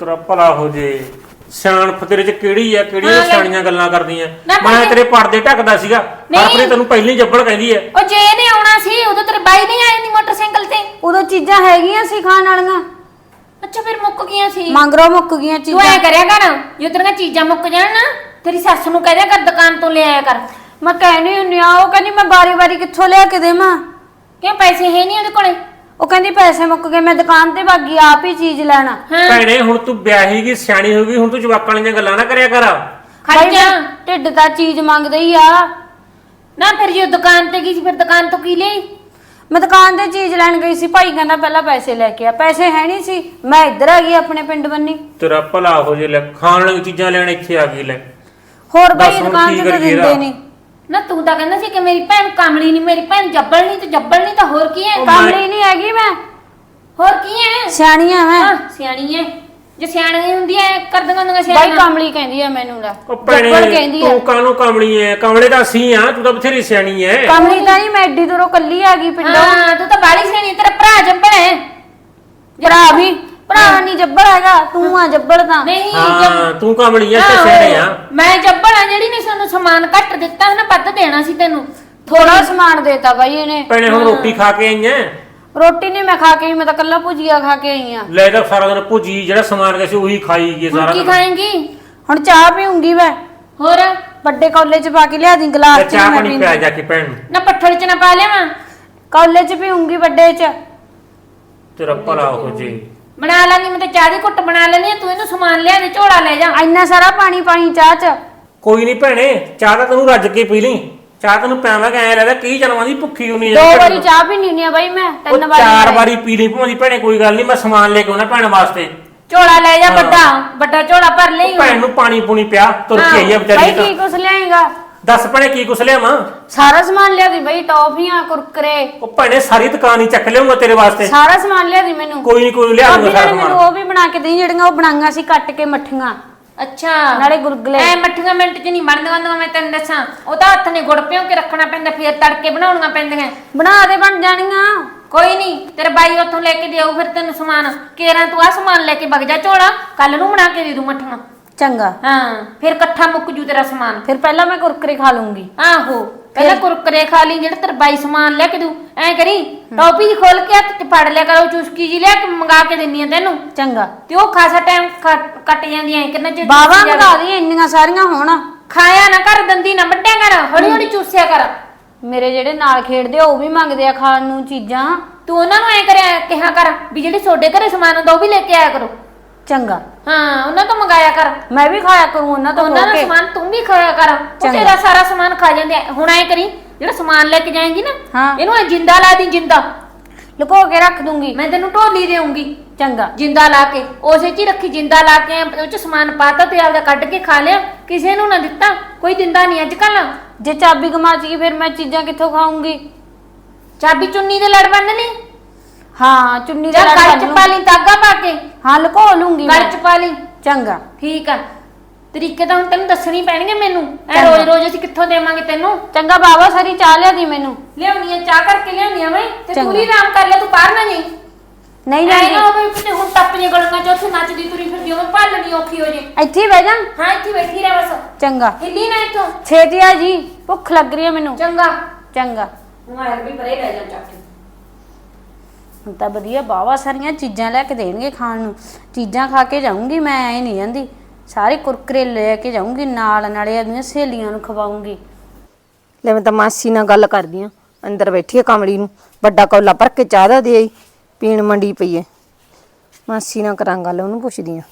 ਤੇਰਾ ਭਲਾ ਹੋ ਜੇ। ਸਿਆਣਪ ਤੇਰੇ ਚ ਕਿਹੜੀ ਆ ਕਿਹੜੀਆਂ ਹਾਂ ਲੈ। ਸਿਆਣੀਆਂ ਗੱਲਾਂ ਕਰਦੀਆਂ? ਨਾ ਮੈਂ ਤੇਰੇ ਪਰਦੇ ਢੱਕਦਾ ਸੀਗਾ। ਨਹੀਂ। ਹਰਪ੍ਰੀਤ ਤੈਨੂੰ ਪਹਿਲਾਂ ਜੱਬੜ ਕਹਿੰਦੀ ਐ। ਉਹ ਜੇ ਇਹਨੇ ਆਉਣਾ ਸੀ ਉਦੋਂ ਤੇਰੇ ਬਾਈ ਨਹੀਂ ਆਏ ਨੀ ਮੋਟਰਸਾਈਕਲ ਤੇ। ਉਦੋਂ ਚੀਜ਼ਾਂ ਹੈਗੀਆਂ ਸੀ ਖਾਣ ਵਾਲੀਆਂ। ਅੱਛਾ ਫਿਰ ਮੁੱਕ ਗਈਆਂ ਸੀ। ਮੰਗਰੋ ਮੁੱਕ ਗਈਆਂ ਤੂੰ ਐ ਚੀਜ਼ਾਂ ਕਰਿਆ ਕਰ ਜੇ ਤੇਰੀਆਂ ਚੀਜ਼ਾਂ ਮੁੱਕ ਜਾਣ ਨਾ ਤੇਰੀ ਸੱਸ ਨੂੰ ਕਹਿ ਦਿਆ ਕਰ ਦੁਕਾਨ ਤੋਂ ਲੈ ਆਇਆ ਕਰ। ਮੈਂ ਕਹਿਣੀ ਹੁੰਨੀ ਆ ਉਹ ਕਹਿੰਦੀ ਮੈਂ ਬਾਰੀ ਬਾਰੀ ਕਿੱਥੋਂ ਲਿਆ ਕੇ ਦੇਵਾਂ। ਕਿਉਂ ਪੈਸੇ ਹੈ ਨਹੀਂ ਉਹਦੇ ਕੋਲੇ? ਉਹ ਕਹਿੰਦੀ ਪੈਸੇ ਮੁੱਕ ਗਏ ਮੈਂ ਦੁਕਾਨ ਤੇ ਭਾਗੀ ਆਪ ਹੀ ਚੀਜ਼ ਲੈਣਾ। ਭੈਣੇ ਹੁਣ ਤੂੰ ਵਿਆਹੀ ਗਈ ਸਿਆਣੀ ਹੋ ਗਈ ਹੁਣ ਤੂੰ ਜਵਾਕਾਂ ਵਾਲੀਆਂ ਗੱਲਾਂ ਨਾ ਕਰਿਆ ਕਰ। ਬਾਈ ਜਾ ਮੈਂ ਢਿੱਡ ਤਾਂ ਚੀਜ਼ ਮੰਗਦਾ ਹੀ ਆ। ਨਾ ਫਿਰ ਜੇ ਦੁਕਾਨ ਤੇ ਗਈ ਸੀ ਫਿਰ ਦੁਕਾਨ ਤੋਂ ਕੀ ਲਈ ਮੈਂ ਦੁਕਾਨ ਤੇ ਚੀਜ਼ ਲੈਣ ਗਈ ਸੀ ਭਾਈ ਕਹਿੰਦਾ ਪਹਿਲਾਂ ਪੈਸੇ ਲੈ ਕੇ ਆ। ਪੈਸੇ ਹੈ ਨਹੀਂ ਸੀ ਮੈਂ ਇੱਧਰ ਆ ਗਈ ਆਪਣੇ ਪਿੰਡ ਬੰਨੀ। ਤੇਰਾ ਭਲਾ ਹੋ ਜੇ ਲੈ ਖਾਣ ਵਾਲੀਆਂ ਚੀਜ਼ਾਂ ਲੈਣ ਇੱਥੇ ਆ ਗਈ ਲੈ। ਹੋਰ ਬਾਈ ਹੁਣ ਦੁਕਾਨ ਕੀ ਤੇ ਤਾਂ ਕਰੀਏ ਦਿੰਦੇ? ਨਹੀਂ। ਨਾ ਤੂੰ ਤਾਂ ਕਹਿੰਦਾ ਸੀ ਕਿ ਮੇਰੀ ਭੈਣ ਕਾਮਲੀ ਨਹੀਂ ਮੇਰੀ ਭੈਣ ਜੱਬਲ ਨਹੀਂ ਤੇ ਜੱਬਲ ਨਹੀਂ ਤਾਂ ਹੋਰ ਕੀ ਹੈ? ਉਹ ਮੈਂ- ਕਾਮੜੀ ਨਹੀਂ ਹੈਗੀ ਮੈਂ। ਹੋਰ ਕੀ ਹੈ? ਸਿਆਣੀ ਆ ਮੈਂ। ਹਾਂ ਸਿਆਣੀ ਹੈ। ਜੇ ਸਿਆਣੀ ਹੁੰਦੀ ਹੈ ਕਰਦੀਆਂ ਹੁੰਦੀਆਂ ਬਾਈ ਸਿਆਣੀਆਂ ਕਾਮੜੀ ਕਹਿੰਦੀ ਆ ਮੈਨੂੰ ਲੈ। ਉਹ ਜੱਬਲ ਭੈਣੇ ਕਹਿੰਦੀ ਆ। ਤੂੰ ਕਾਹਨੂੰ ਕਮਲੀ ਐ? ਕਮਲੇ ਤਾਂ ਅਸੀਂ ਆ ਤੂੰ ਤਾਂ ਬਥੇਰੀ ਸਿਆਣੀ ਐ। ਕਾਮੜੀ ਤਾਂ ਨਹੀਂ ਮੈਂ ਐਡੀ ਦੂਰੋਂ ਕੱਲੀ ਆ ਗਈ ਪਿੰਡੋਂ। ਹਾਂ ਤੂੰ ਤਾਂ ਬਾਲੀ ਸਿਆਣੀ ਹੈ, ਤੇਰਾ ਭਰਾ ਜੱਬਲ ਹੈ ਭਰਾ ਵੀ। ਭਰਾ ਨਹੀਂ ਜੱਬਲ ਹੈਗਾ ਤੂੰ ਆ ਜੱਬਲ ਤਾਂ। ਨਹੀਂ ਹਾਂ ਤੂੰ ਕਮਲੀ ਐ ਤੇ ਆਹੋ, ਸਿਆਣੇ ਆ। ਮੈਂ ਜੱਬਲ ਆ ਜਿਹੜੀ ਨੇ ਸਾਨੂੰ ਸਮਾਨ ਘੱਟ ਦਿੱਤਾ ਨਾ ਵੱਧ ਦੇਣਾ ਸੀ ਤੈਨੂੰ। ਥੋੜਾ ਸਮਾਨ ਦੇਤਾ ਬਾਈ ਇਹਨੇ। ਭੈਣੇ ਹੁਣ ਰੋਟੀ ਖਾ ਕੇ ਆਈਆਂ ਰੋਟੀ ਨਹੀਂ ਮੈਂ ਖਾ ਕੇ ਆਈ ਮੈਂ ਤਾਂ ਕੱਲਾ ਭੁਜੀਆ ਖਾ ਕੇ ਆਈ ਆ। ਲੈ ਤਾਂ ਸਾਰਾ ਦਿਨ ਭੁਜੀ ਜਿਹੜਾ ਸਮਾਨ ਗਿਆ ਸੀ ਉਹੀ ਖਾਈ ਗਏ ਹੁਣ ਸਾਰਾ ਕੀ ਦਿਨ। ਖਾਏਂਗੀ? ਹੁਣ ਚਾਹ ਪੀਉਂਗੀ ਮੈਂ। ਹੋਰ? ਵੱਡੇ ਕੌਲੇ 'ਚ ਪਾ ਕੇ ਲਿਆ ਦੀ ਲੈ ਗਲਾਸ 'ਚ ਚਾਹ ਮੈਂ ਪਾਣੀ ਪਿਆ ਪੀਂਦੀ। ਜਾ ਕੇ ਭੈਣ ਨੂੰ। ਨਾ ਪੱਠੜ ਚ ਨਾ ਪਾ ਲਿਆਵਾਂ? ਕੌਲੇ 'ਚ ਪੀਉਂਗੀ ਵੱਡੇ 'ਚ। ਤੇਰਾ ਭਲਾ ਹੋ ਜੇ। ਬਣਾ ਲਾਂਗੀ ਮੈਂ ਤੇ ਚਾਹ ਦੀ ਘੁੱਟ ਬਣਾ ਲੈਣੀ ਤੂੰ ਇਹਨੂੰ ਸਮਾਨ ਲਿਆ ਦੇ ਝੋਲਾ ਲੈ ਜਾ। ਇੰਨਾ ਸਾਰਾ ਪਾਣੀ ਪਾਈ ਚਾਹ 'ਚ। ਕੋਈ ਨਹੀਂ ਭੈਣੇ ਚਾਹ ਤਾਂ ਤੈਨੂੰ ਰੱਜ ਕੇ ਪੀ ਲਈ। ਚਾਹ ਤੈਨੂੰ ਪਿਆਵਾਂਗੇ ਐ ਲੱਗਦਾ ਕਈ ਜਨਮਾਂ ਦੀ ਭੁੱਖੀ ਹੁੰਨੀ ਦੋ ਵਾਰੀ ਚਾਹ ਪੀਣੀ ਹੁੰਦੀ ਆ ਬਾਈ ਮੈਂ ਤਿੰਨ ਵਾਰੀ ਚਾਰ ਨਹੀਂ। ਵਾਰੀ ਪੀ ਲਈ ਭਾਵੇਂ ਭੈਣੇ ਕੋਈ ਗੱਲ ਨਹੀਂ ਮੈਂ ਸਮਾਨ ਲੈ ਕੇ ਆਉਣਾ ਭੈਣ ਵਾਸਤੇ। ਝੋਲਾ ਲੈ ਜਾ। ਵੱਡਾ ਵੱਡਾ ਝੋਲਾ ਭਰ ਲਈ। ਭੈਣ ਨੂੰ ਪਾਣੀ ਪੂਣੀ ਪਿਆ ਤੁਰ ਕੇ ਆਈ ਆ ਵਿਚਾਰੀ ਬਾਈ ਕੀ ਕੁਛ ਲਿਆਏਗਾ? ਦੱਸ ਭੈਣੇ ਕੀ ਕੁਛ ਲਿਆਵਾਂ? ਸਾਰਾ ਸਮਾਨ ਲਿਆ ਦੀ ਬਈ ਟੌਫੀਆਂ ਕੁਰਕਰੇ। ਉਹ ਭੈਣੇ ਸਾਰੀ ਦੁਕਾਨ ਹੀ ਚੱਕ ਲਿਆਉਂਗਾ ਤੇਰੇ ਵਾਸਤੇ। ਸਾਰਾ ਸਮਾਨ ਲਿਆ ਦੀ ਮੈਨੂੰ। ਕੋਈ ਨਹੀਂ ਕੋਈ ਨੀ, ਲਿਆ ਭਾਬੀ ਦੂੰਗਾ ਸਾਰਾ ਨਾਲੇ ਮੈਨੂੰ ਸਮਾਨ। ਉਹ ਵੀ ਬਣਾ ਕੇ ਦੇਈ ਜਿਹੜੀਆਂ ਉਹ ਬਣਾਈਆਂ ਸੀ ਕੱਟ ਕੇ ਮੱਠੀਆਂ। ਅੱਛਾ। ਨਾਲੇ ਗੁਲਗੁਲੇ ਐ ਮੱਠੀਆਂ ਮਿੰਟ ਚ ਨਹੀਂ ਬਣਦੀਆਂ ਹੁੰਦੀਆਂ ਮੈਂ ਤੈਨੂੰ ਦੱਸਾਂ। ਉਹ ਤਾਂ ਹੱਥ ਨੇ ਗੁੜ ਪਿਓ ਕੇ ਰੱਖਣਾ ਪੈਂਦਾ ਫਿਰ ਤੜਕੇ ਬਣਾਉਣੀਆਂ ਪੈਂਦੀਆਂ। ਬਣਾ ਦੇ ਬਣ ਜਾਣੀਆਂ। ਕੋਈ ਨਹੀਂ ਤੇਰੇ ਬਾਈ ਉੱਥੋਂ ਲੈ ਕੇ ਦੇਊ ਫਿਰ ਤੈਨੂੰ ਸਮਾਨ। ਕੇਰਾਂ ਤੂੰ ਆ ਸਮਾਨ ਲੈ ਕੇ ਵਗ ਜਾ ਝੋਲਾ ਕੱਲ ਨੂੰ ਬਣਾ ਕੇ ਦੇ ਦੂੰ ਮੱਠੀਆਂ। ਚੰਗਾ। ਹਾਂ ਫਿਰ ਇਕੱਠਾ ਮੁੱਕ ਜੂ ਤੇਰਾ ਸਮਾਨ। ਫਿਰ ਪਹਿਲਾਂ ਮੈਂ ਕੁਰਕਰੇ ਖਾ ਲੂੰਗੀ। ਆਹੋ ਪਹਿਲਾਂ ਕੁਰਕਰੇ ਖਾ ਲਈ ਜਿਹੜਾ ਤੇਰਾ ਬਾਈ ਸਮਾਨ ਲੈ ਕੇ ਦੂ ਐ ਕਰੀ ਟੋਪੀ ਜੀ ਖੋਲ ਕੇ ਹੱਥ ਚ ਫੜ ਲਿਆ ਕਰੋ ਚੁਸਕੀ ਜੀ ਲਿਆ ਕੇ ਮੰਗਾ ਕੇ ਦਿੰਨੀ ਆ ਤੈਨੂੰ। ਚੰਗਾ। ਤੇ ਉਹ ਖਾਸਾ ਟਾਈਮ ਕੱਟ ਜਾਂਦੀਆਂ ਐ ਕਿੰਨਾ ਚਿਰ ਬਾਵਾ। ਮੰਗਾ ਦੀ ਇੰਨੀਆਂ ਸਾਰੀਆਂ ਹੋਣ। ਖਾਇਆ ਨਾ ਕਰ ਦੰਦੀ ਨਾ ਵੱਡਿਆ ਕਰ ਹੌਲੀ ਹੌਲੀ ਚੂਸਿਆ ਕਰ। ਮੇਰੇ ਜਿਹੜੇ ਨਾਲ ਖੇਡਦੇ ਉਹ ਵੀ ਮੰਗਦੇ ਆ ਖਾਣ ਨੂੰ ਚੀਜ਼ਾਂ। ਤੂੰ ਉਹਨਾਂ ਨੂੰ ਐ ਕਰਿਆ ਕਿਹਾ ਕਰ ਵੀ ਜਿਹੜੇ ਤੁਹਾਡੇ ਘਰੇ ਸਮਾਨ ਹੁੰਦਾ ਉਹ ਵੀ ਲੈ ਕੇ ਆਇਆ ਕਰੋ। ਚੰਗਾ। ਹਾਂ ਉਹਨਾਂ ਤੋਂ ਮੰਗਾਇਆ ਕਰ। ਮੈਂ ਵੀ ਖਾਇਆ ਕਰੂੰ ਉਹਨਾਂ ਤੋਂ ਉਹਨਾਂ ਹੋ ਦਾ ਕੇ। ਸਮਾਨ ਤੂੰ ਵੀ ਖਾਇਆ ਕਰ। ਉਹ ਚੰਗਾ। ਤੇਰਾ ਸਾਰਾ ਸਮਾਨ ਖਾ ਜਾਂਦੇ ਆ। ਹੁਣ ਐ ਕਰੀ ਜਿਹੜਾ ਸਮਾਨ ਲੈ ਕੇ ਜਾਏਂਗੀ ਨਾ ਹਾਂ। ਇਹਨੂੰ ਐ ਜਿੰਦਾ ਲਾ ਦੀ ਜਿੰਦਾ। ਲੁਕੋ ਕੇ ਰੱਖ ਦੂੰਗੀ। ਮੈਂ ਤੈਨੂੰ ਢੋਲੀ ਦੇਉਂਗੀ ਚੰਗਾ। ਜਿੰਦਾ ਲਾ ਕੇ। ਉਸੇ ਚ ਹੀ ਰੱਖੀ ਜਿੰਦਾ ਲਾ ਕੇ ਉਹ ਚ ਸਮਾਨ ਪਾਤਾ ਤੇ ਆਪਦਾ ਕੱਢ ਕੇ ਖਾ ਲਿਆ। ਕਿਸੇ ਨੂੰ ਨਾ ਦਿੱਤਾ। ਕੋਈ ਦਿੰਦਾ ਨਹੀਂ ਅੱਜ ਕੱਲ ਜੇ ਚਾਬੀ ਗਮਾਚ ਗਈ ਫਿਰ ਮੈਂ ਚੀਜ਼ਾਂ ਕਿੱਥੋਂ ਖਾਊਂਗੀ? ਚਾਬੀ ਚੁੰਨੀ ਦੇ ਲੜ ਬੰਨ ਲਈ। ਹਾਂ ਚੁੰਨੀ ਜਾਂ ਦਾ ਗਲ ਲੜ ਪਾ ਲਈ ਤਾਗਾ ਪਾ ਕੇ? ਹਾਂ ਲੁਕੋ ਲੂੰਗੀ ਮੈਂ। ਚ ਪਾ ਲਈ? ਚੰਗਾ। ਠੀਕ ਆ। ਤਰੀਕੇ ਤਾਂ ਹੁਣ ਤੈਨੂੰ ਦੱਸਣੀ ਪੈਣਗੇ ਮੈਨੂੰ। ਐ ਚੰਗਾ। ਰੋਜ਼ ਰੋਜ਼ ਅਸੀਂ ਕਿੱਥੋਂ ਦੇਵਾਂਗੇ ਤੈਨੂੰ? ਚੰਗਾ ਬਾਬਾ ਸਾਰੀ ਚਾਹ ਲਿਆ ਦੀ ਮੈਨੂੰ। ਲਿਆਉਣੀ ਆ ਚਾਹ ਕਰਕੇ ਲਿਆਉਣੀ ਆ ਮੈਂ। ਤੇ ਚੰਗਾ। ਪੂਰੀ ਆਰਾਮ ਕਰ ਲੈ ਤੂੰ ਬਾਹਰ ਨਾ ਜਾਈਂ। ਨਹੀਂ ਐ ਜਾਂਦੀ ਨਾ ਹੋਵੇ ਕਿਤੇ ਹੁਣ ਟੱਪ ਜੇ ਗਲੀਆਂ ਚ ਉੱਥੇ ਨੱਚਦੀ ਤੁਰੀ ਫਿਰਦੀ ਹੋਵੇ ਭਾਲਣੀ ਔਖੀ ਹੋ ਜੇ। ਇੱਥੇ ਹੀ ਬਹਿ ਜਾ। ਹਾਂ ਇੱਥੇ ਬੈਠੀ ਰਹਿ ਬਸ। ਚੰਗਾ। ਹਿੱਲੀ ਨਾ ਇੱਥੋਂ। ਛੇਤੀ ਆ ਜੀ। ਭੁੱਖ ਲੱਗ ਰਹੀ ਹੈ ਮੈਨੂੰ। ਚੰਗਾ। ਚੰਗਾ। ਮੋਬਾਈਲ ਵੀ ਪਰੇ ਲੈ ਜਾ ਚੱਕ ਕੇ। ਹੁਣ ਤਾਂ ਵਧੀਆ ਬਾਵਾ ਸਾਰੀਆਂ ਚੀਜ਼ਾਂ ਲੈ ਕੇ ਦੇਣਗੇ ਖਾਣ ਨੂੰ। ਚੀਜ਼ਾਂ ਖਾ ਕੇ ਜਾਊਂਗੀ ਮੈਂ, ਐ ਨਹੀਂ ਜਾਂਦੀ। ਸਾਰੇ ਕੁਰਕਰੇ ਲੈ ਕੇ ਜਾਊਂਗੀ, ਨਾਲ ਨਾਲੇ ਆਪਣੀਆਂ ਸਹੇਲੀਆਂ ਨੂੰ ਖਵਾਉਂਗੀ ਲੈ ਮੈਂ ਤਾਂ ਮਾਸੀ ਨਾਲ ਗੱਲ ਕਰਦੀ ਆ, ਅੰਦਰ ਬੈਠੀ ਆ ਕਮੜੀ ਨੂੰ। ਵੱਡਾ ਕੌਲਾ ਭਰ ਕੇ ਚਾਹ ਦਾ ਦੇ ਆਈ, ਪੀਣ ਮੰਡੀ ਪਈ ਐ। ਮਾਸੀ ਨਾਲ ਕਰਾਂ ਗੱਲ, ਉਹਨੂੰ ਪੁੱਛਦੀ ਆ।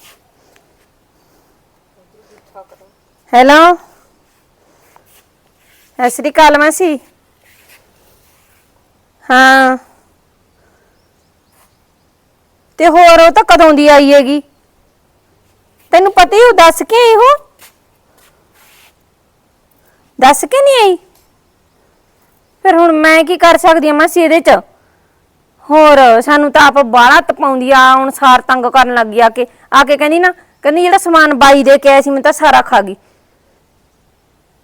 ਹੈਲੋ? ਸਤਿ ਸ੍ਰੀ ਅਕਾਲ ਮਾਸੀ। ਹਾਂ। ਤੇ ਹੋਰ ਉਹ ਤਾਂ ਕਦੋਂ ਦੀ ਆਈ ਹੈਗੀ? ਤੈਨੂੰ ਪਤਾ ਹੀ ਉਹ ਦੱਸ ਕੇ ਆਈ ਹੋ ਦੱਸ ਕੇ ਨਹੀਂ ਆਈ? ਫਿਰ ਹੁਣ ਮੈਂ ਕੀ ਕਰ ਸਕਦੀ ਆ ਮਾਸੀ ਇਹਦੇ ਚ? ਹੋਰ ਸਾਨੂੰ ਤਾਂ ਆਪ ਬਾਹਲਾ ਤਪਾਉਂਦੀ ਆ, ਹੁਣ ਸਾਰ ਤੰਗ ਕਰਨ ਲੱਗ ਗਿਆ ਕਿ। ਆ ਕੇ ਕਹਿੰਦੀ ਨਾ, ਕਹਿੰਦੀ ਜਿਹੜਾ ਸਮਾਨ ਬਾਈ ਦੇ ਕੇ ਆਇਆ ਸੀ ਮੈਂ ਤਾਂ ਸਾਰਾ ਖਾ ਗਈ।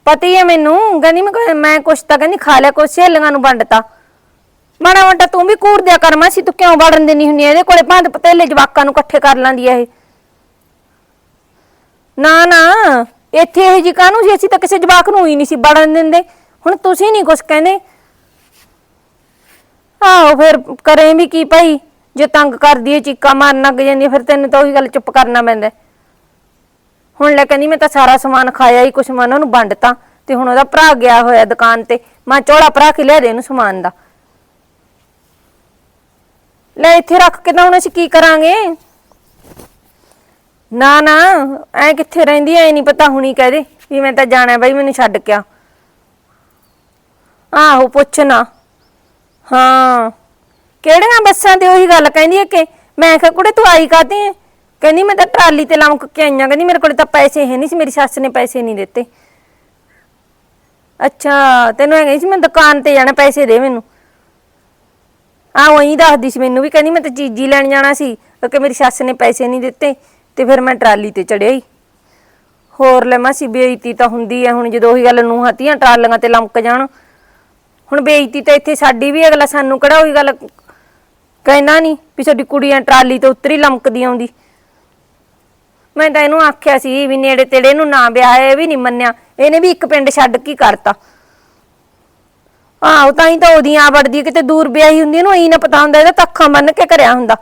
ਪਤਾ ਹੀ ਹੈ ਮੈਨੂੰ, ਕਹਿੰਦੀ ਮੈਂ ਮੈਂ ਕੁਛ ਤਾਂ ਕਹਿੰਦੀ ਖਾ ਲਿਆ, ਕੁਛ ਸਹੇਲੀਆਂ ਨੂੰ ਵੰਡਤਾ। ਮਾੜਾ ਮੋਟਾ ਤੂੰ ਵੀ ਕੂੜ ਦਿਆ ਕਰ ਮਾਸੀ ਤੂੰ ਕਿਉਂ ਵੜਨ ਦੇਣੀ ਹੁੰਨੀ ਆ? ਇਹਦੇ ਕੋਲੇ ਭਾਂਤ ਪਤੇਲੇ ਜਵਾਕਾਂ ਨੂੰ ਇਕੱਠੇ ਕਰ ਲੈਂਦੀ ਆ ਇਹ। ਨਾ ਨਾ ਇੱਥੇ ਇਹ ਜੀ ਕਾਹਨੂੰ ਸੀ? ਅਸੀਂ ਤਾਂ ਕਿਸੇ ਜਵਾਕ ਨੂੰ ਹੀ ਨਹੀਂ ਸੀ ਵੜਨ ਦਿੰਦੇ। ਹੁਣ ਤੁਸੀਂ ਨਹੀਂ ਕੁਛ ਕਹਿੰਦੇ। ਆਹੋ ਫਿਰ ਕਰੇ ਵੀ ਕੀ ਭਾਈ? ਜੇ ਤੰਗ ਕਰਦੀ ਏ ਚੀਕਾ ਮਾਰਨ ਲੱਗ ਜਾਂਦੀ ਹੈ, ਫਿਰ ਤੈਨੂੰ ਤਾਂ ਉਹੀ ਗੱਲ ਚੁੱਪ ਕਰਨਾ ਪੈਂਦਾ ਹੈ। ਹੁਣ ਲੈ ਕਹਿੰਦੀ ਮੈਂ ਤਾਂ ਸਾਰਾ ਸਮਾਨ ਖਾਇਆ ਹੀ ਕੁਛ ਮੈਂ ਉਹਨਾਂ ਨੂੰ ਵੰਡਤਾ। ਤੇ ਹੁਣ ਉਹਦਾ ਭਰਾ ਗਿਆ ਹੋਇਆ ਦੁਕਾਨ ਤੇ। ਮੈਂ ਝੋਲਾ ਭਰਾ ਕੇ ਲਿਆ ਦੇ ਇਹਨੂੰ ਸਮਾਨ ਦਾ। ਲੈ ਇੱਥੇ ਰੱਖ ਕੇ ਤਾਂ ਹੁਣ ਅਸੀਂ ਕੀ ਕਰਾਂਗੇ? ਨਾ ਨਾ, ਐ ਕਿੱਥੇ ਰਹਿੰਦੀ ਐ ਨਹੀਂ ਪਤਾ ਹੁਣੀ ਕਹਦੇ ਵੀ ਮੈਂ ਤਾਂ ਜਾਣਾ ਬਾਈ, ਮੈਨੂੰ ਛੱਡ ਕੇ ਆ। ਆਹੋ ਪੁੱਛਣਾ ਹਾਂ। ਕਿਹੜੀਆਂ ਬੱਸਾਂ ਤੇ ਉਹੀ ਗੱਲ ਕਹਿੰਦੀ ਹੈ ਕਿ ਮੈਂ ਕਿਹਾ, ਕੁੜੇ ਤੂੰ ਆਈ ਕਾਤੇ ਹੈ ਕਹਿੰਦੀ ਮੈਂ ਤਾਂ ਟਰਾਲੀ ਤੇ ਲਮਕ ਕੇ ਆਈਆਂ ਕਹਿੰਦੀ ਮੇਰੇ ਕੋਲ ਤਾਂ ਪੈਸੇ ਹੈ ਨਹੀਂ ਸੀ, ਮੇਰੀ ਸੱਸ ਨੇ ਪੈਸੇ ਨਹੀਂ ਦਿੱਤੇ। ਅੱਛਾ, ਤੈਨੂੰ ਐ ਗਈ ਸੀ, ਮੈਂ ਦੁਕਾਨ ਤੇ ਜਾਣਾ, ਪੈਸੇ ਦੇ ਮੈਨੂੰ। ਆ ਉਹੀ ਦੱਸਦੀ ਸੀ ਮੈਨੂੰ ਵੀ, ਕਹਿੰਦੀ ਮੈਂ ਤਾਂ ਚੀਜ਼ੀ ਲੈਣ ਜਾਣਾ ਸੀ ਕਿ ਮੇਰੀ ਸੱਸ ਨੇ ਪੈਸੇ ਨਹੀਂ ਦਿੱਤੇ ਤੇ ਫਿਰ ਮੈਂ ਟਰਾਲੀ ਤੇ ਚੜਿਆ ਹੀ ਹੋਰ ਲੈ ਮਾਸੀ, ਬੇਇੱਜ਼ਤੀ ਤਾਂ ਹੁੰਦੀ ਐ ਹੁਣ ਜਦੋਂ ਉਹੀ ਗੱਲ ਨੂੰ ਹਤੀਆਂ ਟਰਾਲੀਆਂ ਤੇ ਲੰਮਕ ਜਾਣ। ਹੁਣ ਬੇਇੱਜ਼ਤੀ ਤਾਂ ਇੱਥੇ ਸਾਡੀ ਵੀ, ਅਗਲਾ ਸਾਨੂੰ ਕਿਹੜਾ ਉਹੀ ਗੱਲ ਕਹਿਣਾ ਨਹੀਂ ਵੀ ਸਾਡੀ ਕੁੜੀਆਂ ਟਰਾਲੀ ਤੋਂ ਉੱਤਰੀ ਲੰਮਕਦੀ ਆਉਂਦੀ। ਮੈਂ ਤਾਂ ਇਹਨੂੰ ਆਖਿਆ ਸੀ ਵੀ ਨੇੜੇ ਤੇੜੇ ਨੂੰ ਨਾ ਵਿਆਹ, ਇਹ ਵੀ ਨਹੀਂ ਮੰਨਿਆ। ਇਹਨੇ ਵੀ ਇੱਕ ਪਿੰਡ ਛੱਡ ਕੇ ਕਰਤਾ। ਆਹੋ ਤਾਂ ਹੀ ਤਾਂ ਉਹਦੀ ਆ ਵੜਦੀ ਕਿਤੇ ਦੂਰ ਵਿਆਹੀ ਹੁੰਦੀ ਇਹਨੂੰ ਇਹੀ ਨਾ ਪਤਾ ਹੁੰਦਾ ਇਹਦਾ ਤਾਂ ਅੱਖਾਂ ਬੰਨ ਕੇ ਕਰਿਆ ਹੁੰਦਾ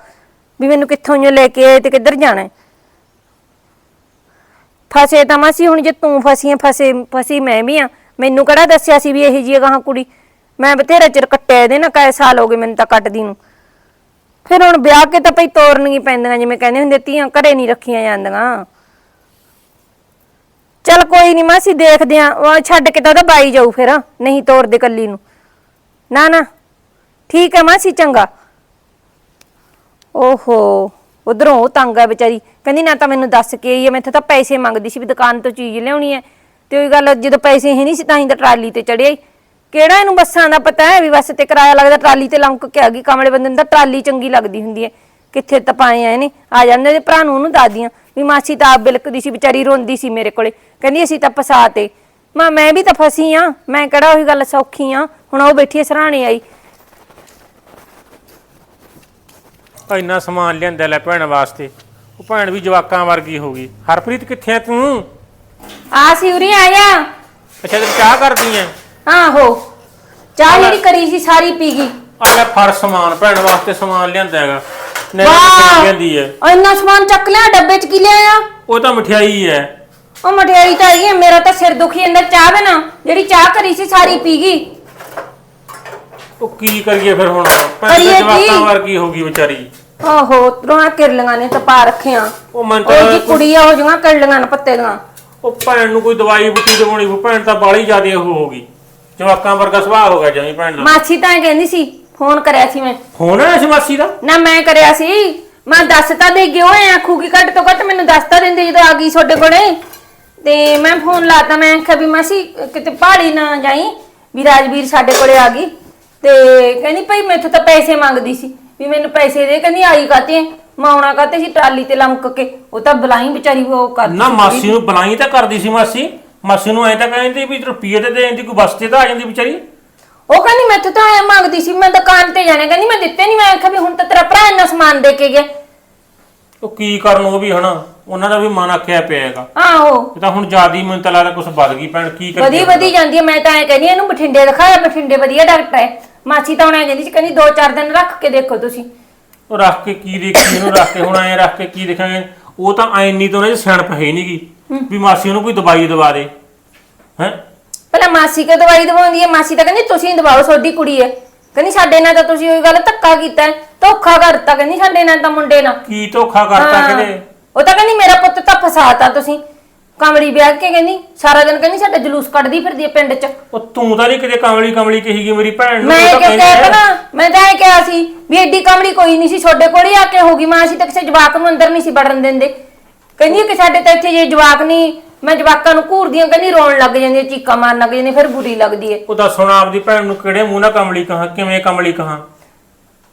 ਵੀ ਮੈਨੂੰ ਕਿੱਥੋਂ ਜੋ ਲੈ ਕੇ ਆਏ ਤੇ ਕਿੱਧਰ ਜਾਣਾ ਹੈ। ਫਸੇ ਤਾਂ ਮਾਸੀ ਹੁਣ ਜੇ ਤੂੰ ਫਸੀ ਆਂ, ਫਸੇ ਫਸੀ ਮੈਂ ਵੀ ਆ। ਮੈਨੂੰ ਕਿਹੜਾ ਦੱਸਿਆ ਸੀ ਵੀ ਇਹ ਜੀ ਗਾਹਾਂ ਕੁੜੀ? ਮੈਂ ਬਥੇਰਾ ਚਿਰ ਕੱਟਿਆ ਇਹਦੇ ਨਾਲ ਕੈ ਸਾਲ ਹੋ ਗਏ ਮੈਨੂੰ ਤਾਂ ਕੱਟਦੀ ਨੂੰ। ਫਿਰ ਹੁਣ ਵਿਆਹ ਕੇ ਤਾਂ ਭਈ ਤੋਰਨੀਆਂ ਪੈਂਦੀਆਂ ਜਿਵੇਂ ਕਹਿੰਦੇ ਹੁੰਦੇ ਧੀਆਂ ਘਰੇ ਨਹੀਂ ਰੱਖੀਆਂ ਜਾਂਦੀਆਂ। ਚਲ ਕੋਈ ਨਹੀਂ ਮਾਸੀ ਦੇਖਦੇ ਆ ਛੱਡ ਕੇ ਤਾਂ ਉਹਦਾ ਬਾਈ ਜਾਊ ਫਿਰ ਨਹੀਂ ਤੋਰਦੇ ਕੱਲੀ ਨੂੰ। ਨਾ ਨਾ। ਠੀਕ ਹੈ ਮਾਸੀ, ਚੰਗਾ। ਓਹੋ, ਉਧਰੋਂ ਉਹ ਤੰਗ ਹੈ ਵਿਚਾਰੀ। ਕਹਿੰਦੀ, ਨਾ ਤਾਂ ਮੈਨੂੰ ਦੱਸ ਕੇ ਆਈ ਹੈ ਮੈਥੋਂ ਤਾਂ ਪੈਸੇ ਮੰਗਦੀ ਸੀ ਵੀ ਦੁਕਾਨ ਤੋਂ ਚੀਜ਼ ਲਿਆਉਣੀ ਹੈ। ਤੇ ਉਹੀ ਗੱਲ, ਜਦੋਂ ਪੈਸੇ ਹੀ ਨਹੀਂ ਸੀ, ਤਾਂ ਹੀ ਤਾਂ ਟਰਾਲੀ ਤੇ ਚੜਿਆ ਈ। ਕਿਹੜਾ ਇਹਨੂੰ ਬੱਸਾਂ ਦਾ ਪਤਾ ਹੈ ਵੀ ਬੱਸ ਤੇ ਕਿਰਾਇਆ ਲੱਗਦਾ, ਟਰਾਲੀ ਤੇ ਲੰਕ ਕੇ ਆ ਗਈ, ਕਮਲੇ ਬੰਦੇ ਨੂੰ ਤਾਂ ਟਰਾਲੀ ਚੰਗੀ ਲੱਗਦੀ ਹੁੰਦੀ ਹੈ। ਕਿੱਥੇ ਤਪਾਏ ਆਏ ਨੇ ਆ ਜਾਂਦੇ ਤੇ ਭਰਾ ਨੂੰ ਉਹਨੂੰ ਦੱਸਦੀਆਂ ਵੀ ਮਾਸੀ ਤਾਂ ਆਪ ਬਿਲਕਦੀ ਸੀ, ਵਿਚਾਰੀ ਰੋਂਦੀ ਸੀ ਮੇਰੇ ਕੋਲੇ। ਕਹਿੰਦੀ, ਅਸੀਂ ਤਾਂ ਫਸਾ ਤੇ। ਮਾਂ, ਮੈਂ ਵੀ ਤਾਂ ਫਸੀ ਆ। ਮੈਂ ਕਿਹੜਾ ਉਹੀ ਗੱਲ ਸੌਖੀ ਆ? ਹੁਣ ਉਹ ਬੈਠੀ ਹੈ ਸਰਾਣੇ ਆਈ। ਇੰਨਾ ਸਮਾਨ ਲਿਆਂਦਾ ਲੈ ਭੈਣ ਵਾਸਤੇ। ਉਹ ਭੈਣ ਵੀ ਜਵਾਕਾਂ ਵਰਗੀ ਹੋ ਗਈ। ਹਰਪ੍ਰੀਤ ਕਿੱਥੇ ਆ ਤੂੰ? ਆ ਸੀ ਉਰੇ ਆਇਆ। ਅੱਛਾ ਤੇ ਚਾਹ ਕਰਦੀ ਐ? ਆਹੋ ਚਾਹ ਜਿਹੜੀ ਕਰੀ ਸੀ ਸਾਰੀ ਪੀ ਗਈ। ਆ ਲੈ ਫੜ ਸਮਾਨ ਭੈਣ ਵਾਸਤੇ ਸਮਾਨ ਲਿਆਂਦਾ ਹੈਗਾ। ਨਹੀਂ ਵਾਹ! ਲਿਆਂਦੀ ਐ? ਉਹ ਇੰਨਾ ਸਮਾਨ ਚੱਕ ਲਿਆ ਡੱਬੇ 'ਚ ਕੀ ਲਿਆਇਆ ਉਹ ਤਾਂ ਮਠਿਆਈ ਐ। ਉਹ ਮਠਿਆਈ ਤਾਂ ਆਈ ਹੈ ਮੇਰਾ ਤਾਂ ਸਿਰ ਦੁਖੀ ਜਾਂਦਾ ਚਾਹ ਬਣਾ। ਜਿਹੜੀ ਚਾਹ ਕਰੀ ਸੀ ਸਾਰੀ ਪੀ ਗਈ। ਉਹ ਕੀ ਕਰੀਏ ਫਿਰ ਹੁਣ? ਭੈਣ ਕਰੀਏ ਤਾਂ ਕੀ? ਜਵਾਕਾਂ ਵਰਗੀ ਹੋ ਗਈ ਵਿਚਾਰੀ? ਓਹੋ ਤਰੋਣਾ ਕਿਰਲੀਆਂ ਨੇ ਤਾਂ ਪਾ ਰੱਖਿਆ। ਉਹ ਮਨ ਉਹ ਜੀ ਤਾਂ ਕੁੜੀ ਆ ਹੋ ਜੂਗਾ ਕਿਰਲੀਆਂ ਨੇ ਪੱਤੇ ਦੀਆਂ ਉਹ ਭੈਣ ਨੂੰ ਕੋਈ ਦਵਾਈ ਬੁੱਟੀ ਦਵਾਉਣੀ ਉਹ ਭੈਣ ਤਾਂ ਬਾਲੀ ਜ਼ਿਆਦੇ ਉਹ ਹੋ ਗਈ। ਜਵਾਕਾਂ ਵਰਗਾ ਸੁਭਾਅ ਹੋ ਗਿਆ ਜਮੀ ਭੈਣ ਦਾ। ਮਾਸੀ ਤਾਂ ਕਹਿੰਦੀ ਸੀ ਫੋਨ ਕਰਿਆ ਸੀ ਮੈਂ। ਫੋਨ ਆਇਆ ਸੀ ਮਾਸੀ ਦਾ? ਨਾ ਮੈਂ ਕਰਿਆ ਸੀ। ਮੈਂ ਦੱਸ ਤਾਂ ਦੇ ਗਿਓ ਐ ਆਖੂਗੀ ਘੱਟ ਤੋਂ ਘੱਟ ਮੈਨੂੰ ਦੱਸ ਤਾਂ ਦਿੰਦੇ ਜਦੋਂ ਆ ਗਈ ਤੁਹਾਡੇ ਕੋਲੇ। ਤੇ ਮੈਂ ਫੋਨ ਲਾਤਾ ਮੈਂ ਆਖਿਆ ਵੀ ਮਾਸੀ ਕਿਤੇ ਪਹਾੜੀ ਨਾ ਜਾਈ ਵੀ ਰਾਜਵੀਰ ਸਾਡੇ ਕੋਲੇ ਆ ਗਈ। ਤੇ ਕਹਿੰਦੀ ਭਾਈ ਮੈਥੋਂ ਤਾਂ ਪੈਸੇ ਮੰਗਦੀ ਸੀ ਵੀ ਮੈਨੂੰ ਪੈਸੇ ਦੇ ਕਹਿੰਦੀ ਆਈ ਕਾਤੇ ਮਾਉਣਾ ਕਾਤੇ ਸੀ ਟਰਾਲੀ ਤੇ ਲੰਮਕ ਕੇ? ਉਹ ਤਾਂ ਬਲਾਈ ਵਿਚਾਰੀ ਉਹ ਕਰ ਨਾ ਮਾਸੀ ਨੂੰ ਬੁਲਾਈ ਤਾਂ ਕਰਦੀ ਸੀ ਮਾਸੀ। ਮਾਸੀ ਨੂੰ ਐ ਤਾਂ ਕਹਿੰਦੀ ਵੀ ਰੁਪਈਏ ਤੇ ਦੇ ਦਿੰਦੀ ਕੋਈ ਬਸਤੇ ਤਾਂ ਆ ਜਾਂਦੀ ਵਿਚਾਰੀ। ਉਹ ਕਹਿੰਦੀ ਮੈਥੋਂ ਤਾਂ ਐ ਮੰਗਦੀ ਸੀ ਮੈਂ ਦੁਕਾਨ ਤੇ ਜਾਣਾ ਕਹਿੰਦੀ ਮੈਂ ਦਿੱਤੇ ਨਹੀਂ ਮੈਂ ਆਖਿਆ ਵੀ ਹੁਣ ਤਾਂ ਤੇਰਾ ਭਰਾ ਇੰਨਾ ਸਮਾਨ ਦੇ ਕੇ ਗਿਆ। ਉਹ ਕੀ ਕਰਨ ਉਹ ਵੀ ਹਨਾ ਉਹਨਾਂ ਦਾ ਵੀ ਮਨ ਆਖਿਆ ਪਿਆ ਹੈਗਾ ਆਹੋ। ਇਹ ਤਾਂ ਹੁਣ ਜਿਆਦੀ ਮੈਨੂੰ ਤਾਂ ਲੱਗਦਾ ਕੁਝ ਵੱਧ ਗਈ ਭੈਣ ਕੀ ਕਰੀਏ ਵਧੀ ਵਧੀ ਜਾਂਦੀ ਹੈ ਮੈਂ ਤਾਂ ਐ ਕਹਿੰਦੀ ਹਾਂ, ਇਹਨੂੰ ਬਠਿੰਡੇ ਦਿਖਾਇਆ ਬਠਿੰਡੇ ਵਧੀਆ ਡਾਕਟਰ ਹੈ। ਮਾਸੀ ਤਾਂ ਹੁਣ ਐ ਕਹਿੰਦੀ ਸੀ ਕਹਿੰਦੀ 2-4 ਦਿਨ ਰੱਖ ਕੇ ਦੇਖੋ ਤੁਸੀਂ। ਉਹ ਰੱਖ ਕੇ ਕੀ ਦੇਖੀ ਇਹਨੂੰ ਰੱਖ ਕੇ ਹੁਣ ਐ ਰੱਖ ਕੇ ਕੀ ਦੇਖਾਂਗੇ। ਉਹ ਤਾਂ ਐ ਤੋਂ ਨਾ ਸਿਆਣਪ ਹੈ ਨਹੀਂਗੀ ਵੀ ਮਾਸੀ ਉਹਨੂੰ ਕੋਈ ਦਵਾਈ ਦਵਾ ਦੇ ਹੈ? ਪਹਿਲਾਂ ਮਾਸੀ ਕਿ ਦਵਾਈ ਦਵਾਉਂਦੀ ਹੈ? ਮਾਸੀ ਤਾਂ ਕਹਿੰਦੀ ਤੁਸੀਂ ਦਵਾਓ ਤੁਹਾਡੀ ਕੁੜੀ ਹੈ। ਕਹਿੰਦੀ ਸਾਡੇ ਨਾਲ ਤਾਂ ਤੁਸੀਂ ਉਹੀ ਗੱਲ ਧੱਕਾ ਕੀਤਾ ਹੈ, ਧੋਖਾ ਕਰਤਾ ਕਹਿੰਦੀ ਸਾਡੇ ਨਾਲ ਤਾਂ ਮੁੰਡੇ ਨਾਲ। ਕੀ ਧੋਖਾ ਕਰਤਾ ਹਾਂ। ਕਿਤੇ? ਉਹ ਤਾਂ ਕਹਿੰਦੀ ਮੇਰਾ ਪੁੱਤ ਤਾਂ ਫਸਾਤਾ ਤੁਸੀਂ ਕਮਲੀ ਵਿਆਹ ਕੇ ਕਹਿੰਦੀ ਸਾਰਾ ਦਿਨ ਕਹਿੰਦੀ ਸਾਡਾ ਜਲੂਸ ਕੱਢਦੀ ਫਿਰਦੀ ਹੈ ਪਿੰਡ 'ਚ। ਉਹ ਤੂੰ ਤਾਂ ਨਹੀਂ ਕਿਤੇ ਕਮਲੀ ਕਮਲੀ ਕਹੀਗੀ ਮੇਰੀ ਭੈਣ ਨੂੰ ਮੈਂ ਤਾਂ ਕਿਹਾ ਹੈ। ਨਾ ਮੈਂ ਤਾਂ ਇਹ ਕਿਹਾ ਸੀ ਵੀ ਐਡੀ ਕਮਲੀ ਕੋਈ ਨਹੀਂ ਸੀ ਤੁਹਾਡੇ ਕੋਲ ਹੀ ਆ ਕੇ ਹੋਗੀ ਮਾਂ ਅਸੀਂ ਤਾਂ ਕਿਸੇ ਜਵਾਕ ਨੂੰ ਅੰਦਰ ਨਹੀਂ ਸੀ ਵੜਨ ਦਿੰਦੇ। ਕਹਿੰਦੀ ਕਿ ਸਾਡੇ ਤਾਂ ਇੱਥੇ ਜੇ ਜਵਾਕ ਨਹੀਂ ਮੈਂ ਜਵਾਕਾਂ ਨੂੰ ਘੂਰਦੀਆਂ ਕਹਿੰਦੀ ਰੋਣ ਲੱਗ ਜਾਂਦੀ ਚੀਕਾਂ ਮਾਰਨ ਲੱਗ ਜਾਂਦੀ ਫਿਰ ਬੁਰੀ ਲੱਗਦੀ ਏ। ਉਹ ਦੱਸ ਹੁਣ ਆਪਦੀ ਭੈਣ ਨੂੰ ਕਿਹੜੇ ਮੂੰਹ ਨਾਲ ਕਮਲੀ ਕਹਾ ਕਿਵੇਂ ਕਮਲੀ ਕਹਾ?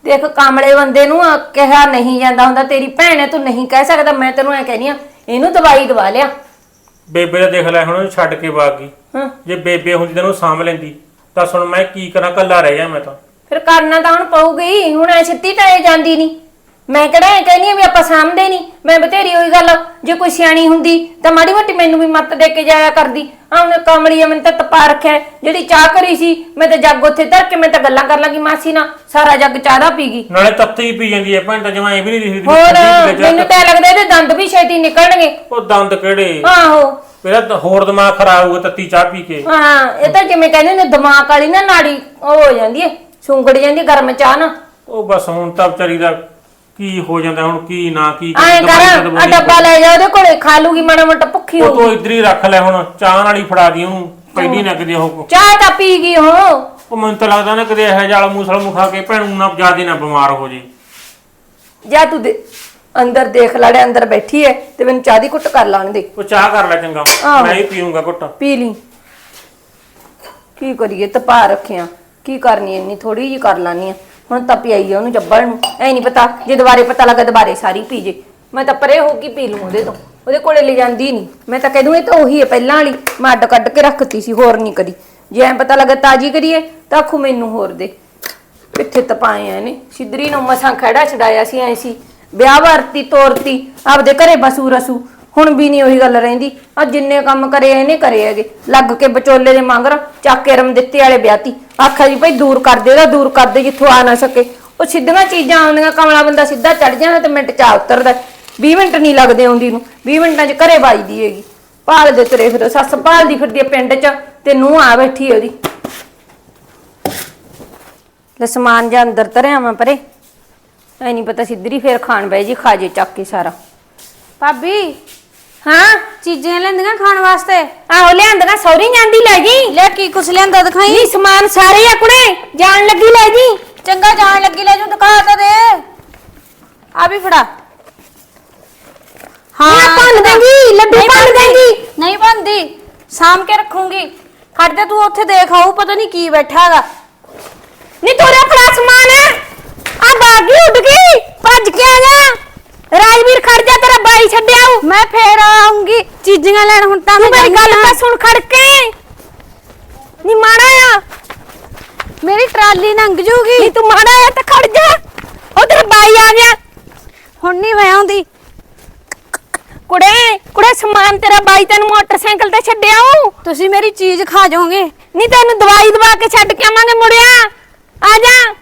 ਦੇਖ ਕਾਮਲੇ ਬੰਦੇ ਨੂੰ ਕਿਹਾ ਨਹੀਂ ਜਾਂਦਾ ਹੁੰਦਾ ਤੇਰੀ ਭੈਣ ਹੈ ਤੂੰ ਨਹੀਂ ਕਹਿ ਸਕਦਾ ਮੈਂ ਤੈਨੂੰ ਐ ਕਹਿੰਦੀ ਆ ਇਹਨੂੰ ਦਵਾਈ ਦਵਾ ਲਿਆ। ਬੇਬੇ ਦਾ ਦੇਖ ਲੈ ਹੁਣ ਉਹਨੂੰ ਛੱਡ ਕੇ ਵਗ ਗਈ। ਹਾਂ। ਜੇ ਬੇਬੇ ਹੁੰਦੀ ਤੈਨੂੰ ਸਾਂਭ ਲੈਂਦੀ। ਤਾਂ ਹੁਣ ਮੈਂ ਕੀ ਕਰਾਂ ਕੱਲਾ ਰਹਿ ਗਿਆ ਮੈਂ ਤਾਂ। ਫਿਰ ਕਰਨਾ ਤਾਂ ਹੁਣ ਪਊਗੀ ਹੁਣ ਐ ਛਿੱਤੀ ਤਾਂ ਇਹ ਜਾਂਦੀ ਨਹੀਂ ਮੈਂ ਕਿਹੜਾ ਇਹ ਕਹਿੰਦੀ ਆ ਵੀ ਆਪਾਂ ਸਾਂਭਦੇ ਨਹੀਂ ਮੈਂ ਬਥੇਰੀ ਹੋਈ ਗੱਲ ਜੇ ਕੋਈ ਸਿਆਣੀ ਹੁੰਦੀ ਤਾਂ ਮਾੜੀ ਮੋਟੀ ਮੈਨੂੰ ਵੀ ਮੱਤ ਦੇ ਕੇ ਜਾਇਆ ਕਰਦੀ। ਆ ਹੁਣ ਕਮਲੀ ਮੈਨੂੰ ਤਾਂ ਤਪਾ ਰੱਖਿਆ। ਜਿਹੜੀ ਚਾਹ ਕਰੀ ਸੀ ਮੈਂ ਤਾਂ ਜੱਗ ਉੱਥੇ ਧਰ ਕੇ ਮੈਂ ਤਾਂ ਗੱਲਾਂ ਕਰ ਲਾਂਗੀ ਮਾਸੀ ਨਾਲ। ਸਾਰਾ ਜੱਗ ਚਾਹ ਦਾ ਪੀ ਗਈ। ਨਾਲੇ ਤੱਤੀ ਹੀ ਪੀ ਜਾਂਦੀ ਹੈ ਭੈਣ ਤਾਂ ਜਮਾਂ ਇਹ ਵੀ ਨਹੀਂ ਦਿਖਦੀ ਹੋਰ ਮੈਨੂੰ ਤਾਂ ਲੱਗਦਾ ਇਹਦੇ ਦੰਦ ਵੀ ਛੇਤੀ ਨਿਕਲਣਗੇ। ਉਹ ਦੰਦ ਕਿਹੜੇ? ਆਹੋ। ਮੇਰਾ ਤਾਂ ਹੋਰ ਦਿਮਾਗ ਖਰਾਬ ਹੋਊਗਾ ਤੱਤੀ ਚਾਹ ਪੀ ਕੇ। ਹਾਂ ਇਹ ਤਾਂ ਜਿਵੇਂ ਕਹਿੰਦੇ ਨੇ ਦਿਮਾਗ ਵਾਲੀ ਨਾ ਨਾੜੀ ਉਹ ਹੋ ਜਾਂਦੀ ਹੈ ਸੁੰਗੜ ਜਾਂਦੀ ਗਰਮ ਚਾਹ ਨਾ ਉਹ ਬਸ ਹੁਣ ਤਾਂ ਵਿਚਾਰੀ ਦਾ ਕੀ ਹੋ ਜਾਂਦਾ ਹੁਣ ਕੀ ਨਾ ਕੀ ਐਂ ਕਰ ਆ ਡੱਬਾ ਲੈ ਜਾ ਉਹਦੇ ਕੋਲੇ ਖਾ ਲੂਗੀ ਮਾੜਾ ਮੋਟਾ ਭੁੱਖੀ ਉਹ ਹੋਊਗੀ। ਤੂੰ ਇੱਧਰ ਹੀ ਰੱਖ ਲੈ ਹੁਣ ਚਾਹ ਨਾਲ ਹੀ ਫੜਾ ਦੀ ਉਹਨੂੰ ਪਹਿਲੀ ਨਾ ਕਦੇ ਉਹ ਚਾਹ ਤਾਂ ਪੀ ਗਈ ਹੋ। ਉਹ ਮੈਨੂੰ ਤਾਂ ਲੱਗਦਾ ਨਾ ਕਦੇ ਇਹ ਜਾਲ ਮੂਸਲ ਮੁਖਾ ਕੇ ਭੈਣ ਨੂੰ ਜਿਆਦੇ ਨਾ ਬਿਮਾਰ ਹੋ ਜੇ। ਜਾ ਤੂੰ ਦੇ ਅੰਦਰ ਦੇਖ ਲੜੇ ਅੰਦਰ ਬੈਠੀ ਐ ਤੇ ਮੈਨੂੰ ਚਾਹ ਦੀ ਘੁੱਟ ਕਰ ਲਾਣ ਦੇ ਉਹ ਚਾਹ ਕਰ ਲੈ ਚੰਗਾ ਆਹੋ। ਮੈਂ ਹੀ ਪੀਊਂਗਾ ਘੁੱਟ। ਪੀ ਲਈ। ਕੀ ਕਰੀਏ ਤਪਾ ਰੱਖਿਆ। ਕੀ ਕਰਨੀ ਇੰਨੀ ਥੋੜੀ ਜੀ ਕਰ ਲਾਨੀ ਆ। ਹੁਣ ਤਾਂ ਪਿਆਈ ਆ ਉਹਨੂੰ ਜੱਬਲ ਨੂੰ। ਐ ਨਹੀਂ ਪਤਾ, ਜੇ ਦੁਬਾਰੇ ਪਤਾ ਲੱਗਾ ਦੁਬਾਰੇ ਸਾਰੀ ਪੀ ਜੇ। ਮੈਂ ਤਾਂ ਪਰੇ ਹੋ ਕੇ ਪੀ ਲੂੰ ਉਹਦੇ ਤੋਂ। ਉਹਦੇ ਕੋਲੇ ਲੈ ਜਾਂਦੀ ਨਹੀਂ ਮੈਂ ਤਾਂ ਕਹਿ ਦੂੰ ਇਹ ਤਾਂ ਉਹੀ ਹੈ ਪਹਿਲਾਂ ਵਾਲੀ। ਮੈਂ ਅੱਡ ਕੱਢ ਕੇ ਰੱਖਤੀ ਸੀ, ਹੋਰ ਨਹੀਂ ਕਰੀ ਜੇ ਐ ਪਤਾ ਲੱਗਾ ਤਾਜੀ ਕਰੀਏ, ਤਾਂ ਆਖੂ ਮੈਨੂੰ ਹੋਰ ਦੇ। ਕਿੱਥੇ ਤਪਾਏ ਆ ਨੇ ਸਿੱਧਰੀ ਨੂੰ ਮਸਾਂ ਖੜਾ ਛਡਾਇਆ ਸੀ, ਐ ਸੀ। ਵਿਆਹ ਵਰਤੀ, ਤੋਰਤੀ, ਆਪਦੇ ਘਰੇ ਬਸੂ ਰਸੂ। ਹੁਣ ਵੀ ਨਹੀਂ ਉਹੀ ਗੱਲ ਰਹਿੰਦੀ। ਆ ਜਿੰਨੇ ਕੰਮ ਕਰੇ ਇਹਨੇ ਕਰੇ ਹੈਗੇ। ਲੱਗ ਕੇ ਵਿਚੋਲੇ ਦੇ ਮੰਗਰ ਚੱਕ ਕੇ ਰਮ ਦਿੱਤੇ ਵਾਲੇ ਵਿਆਹਤੀ। ਆਖਿਆ ਜੀ ਭਾਈ ਦੂਰ ਕਰ ਦੇ, ਇਹਦਾ ਦੂਰ ਕਰ ਦੇ ਜਿੱਥੋਂ ਆ ਨਾ ਸਕੇ। ਉਹ ਸਿੱਧੀਆਂ ਚੀਜ਼ਾਂ ਆਉਂਦੀਆਂ, ਕਮਲਾ ਬੰਦਾ ਸਿੱਧਾ ਚੜ ਜਾਣਾ ਤੇ ਮਿੰਟ ਚ ਆ ਉਤਰਦਾ। 20 ਮਿੰਟ ਨਹੀਂ ਲੱਗਦੇ ਆਉਂਦੀ ਨੂੰ। 20 ਮਿੰਟਾਂ ਚ ਘਰੇ ਵੱਜਦੀ ਹੈਗੀ। ਭਾਲ ਦੇ ਤੁਰੇ ਫਿਰ, ਸੱਸ ਭਾਲਦੀ ਫਿਰਦੀ ਹੈ ਪਿੰਡ ਚ ਤੇ ਨੂੰ ਆ ਬੈਠੀ ਉਹਦੀ। ਲੈ ਸਮਾਨ ਜਾਂ ਅੰਦਰ ਧਰਿਆ ਵਾਂ ਪਰੇ। ਐ ਨਹੀਂ ਪਤਾ ਸਿੱਧਰੀ ਫੇਰ ਖਾਣ ਬੈ ਜੀ, ਖਾ ਜੇ ਚੱਕ ਕੇ ਸਾਰਾ। ਭਾਬੀ ਹਾਂ ਚੀਜ਼ਾਂ ਲੈਂਦੀਆਂ ਖਾਣ ਵਾਸਤੇ। ਆਹੋ ਲਿਆਂਦਗਾ ਸੌਰੀ ਜਾਂਦੀ ਲੈ ਜੀ ਲੈ ਕੀ ਕੁਛ ਲਿਆਂਦਾ ਦਿਖਾਈ? ਨਹੀਂ ਸਮਾਨ ਸਾਰੇ ਆ ਕੁੜੇ ਜਾਣ ਲੱਗੀ ਲੈ ਜੀ ਚੰਗਾ ਜਾਣ ਲੱਗੀ ਲੈ ਜੂ ਦਿਖਾ ਤਾਂ ਦੇ। ਆ ਵੀ ਫੜਾ। ਹਾਂ ਭੰਨ ਦੇਂਗੀ ਲੱਡੂ ਨਹੀਂ ਭੰਨ। ਦੇਂਗੀ ਨਹੀਂ ਬੰਦੀ ਸਾਂਭ ਕੇ ਰੱਖੂੰਗੀ। ਖੜ ਜਾ ਤੂੰ ਉੱਥੇ ਦੇਖ ਆਊ ਪਤਾ ਨਹੀਂ ਕੀ ਬੈਠਾ ਹੈਗਾ। ਨੀ ਤੋਰੇ ਫੜਾ ਸਮਾਨ। ਆ ਬਾਗੀ ਉੱਡ ਗਈ ਭੱਜ ਕੇ ਆ ਜਾ। ਰਾਜਵੀਰ ਖੜ ਜਾ ਤੇਰਾ ਬਾਈ ਛੱਡਿਆ ਆਊ। ਮੈਂ ਫੇਰ ਆਉਂਗੀ ਚੀਜ਼ੀਆਂ ਲੈਣ ਹੁਣ ਤਾਂ ਤੂੰ ਮੇਰੀ ਗੱਲ ਤਾਂ। ਸੁਣ ਖੜ ਕੇ। ਨੀ ਮਾੜਾ ਆ। ਮੇਰੀ ਟਰਾਲੀ ਲੰਘ ਜੂਗੀ। ਨੀ ਤੂੰ ਮਾੜਾ ਆ ਤਾਂ ਖੜ ਜਾ। ਉਹ ਤੇਰਾ ਬਾਈ ਆ ਗਿਆ। ਹੁਣ ਨਹੀਂ ਮੈਂ ਆਉਂਦੀ। ਕੁੜੇ ਕੁੜੇ ਸਮਾਨ ਤੇਰਾ ਬਾਈ ਤੈਨੂੰ ਮੋਟਰਸਾਈਕਲ ਤੇ ਛੱਡਿਆ ਆਊ। ਤੁਸੀਂ ਮੇਰੀ ਚੀਜ਼ ਖਾ ਜਾਓਗੇ। ਨੀ ਤੈਨੂੰ ਦਵਾਈ ਦਵਾ ਕੇ ਛੱਡ ਕੇ ਆਵਾਂਗੇ ਮੁੜਿਆ। ਆ ਜਾ।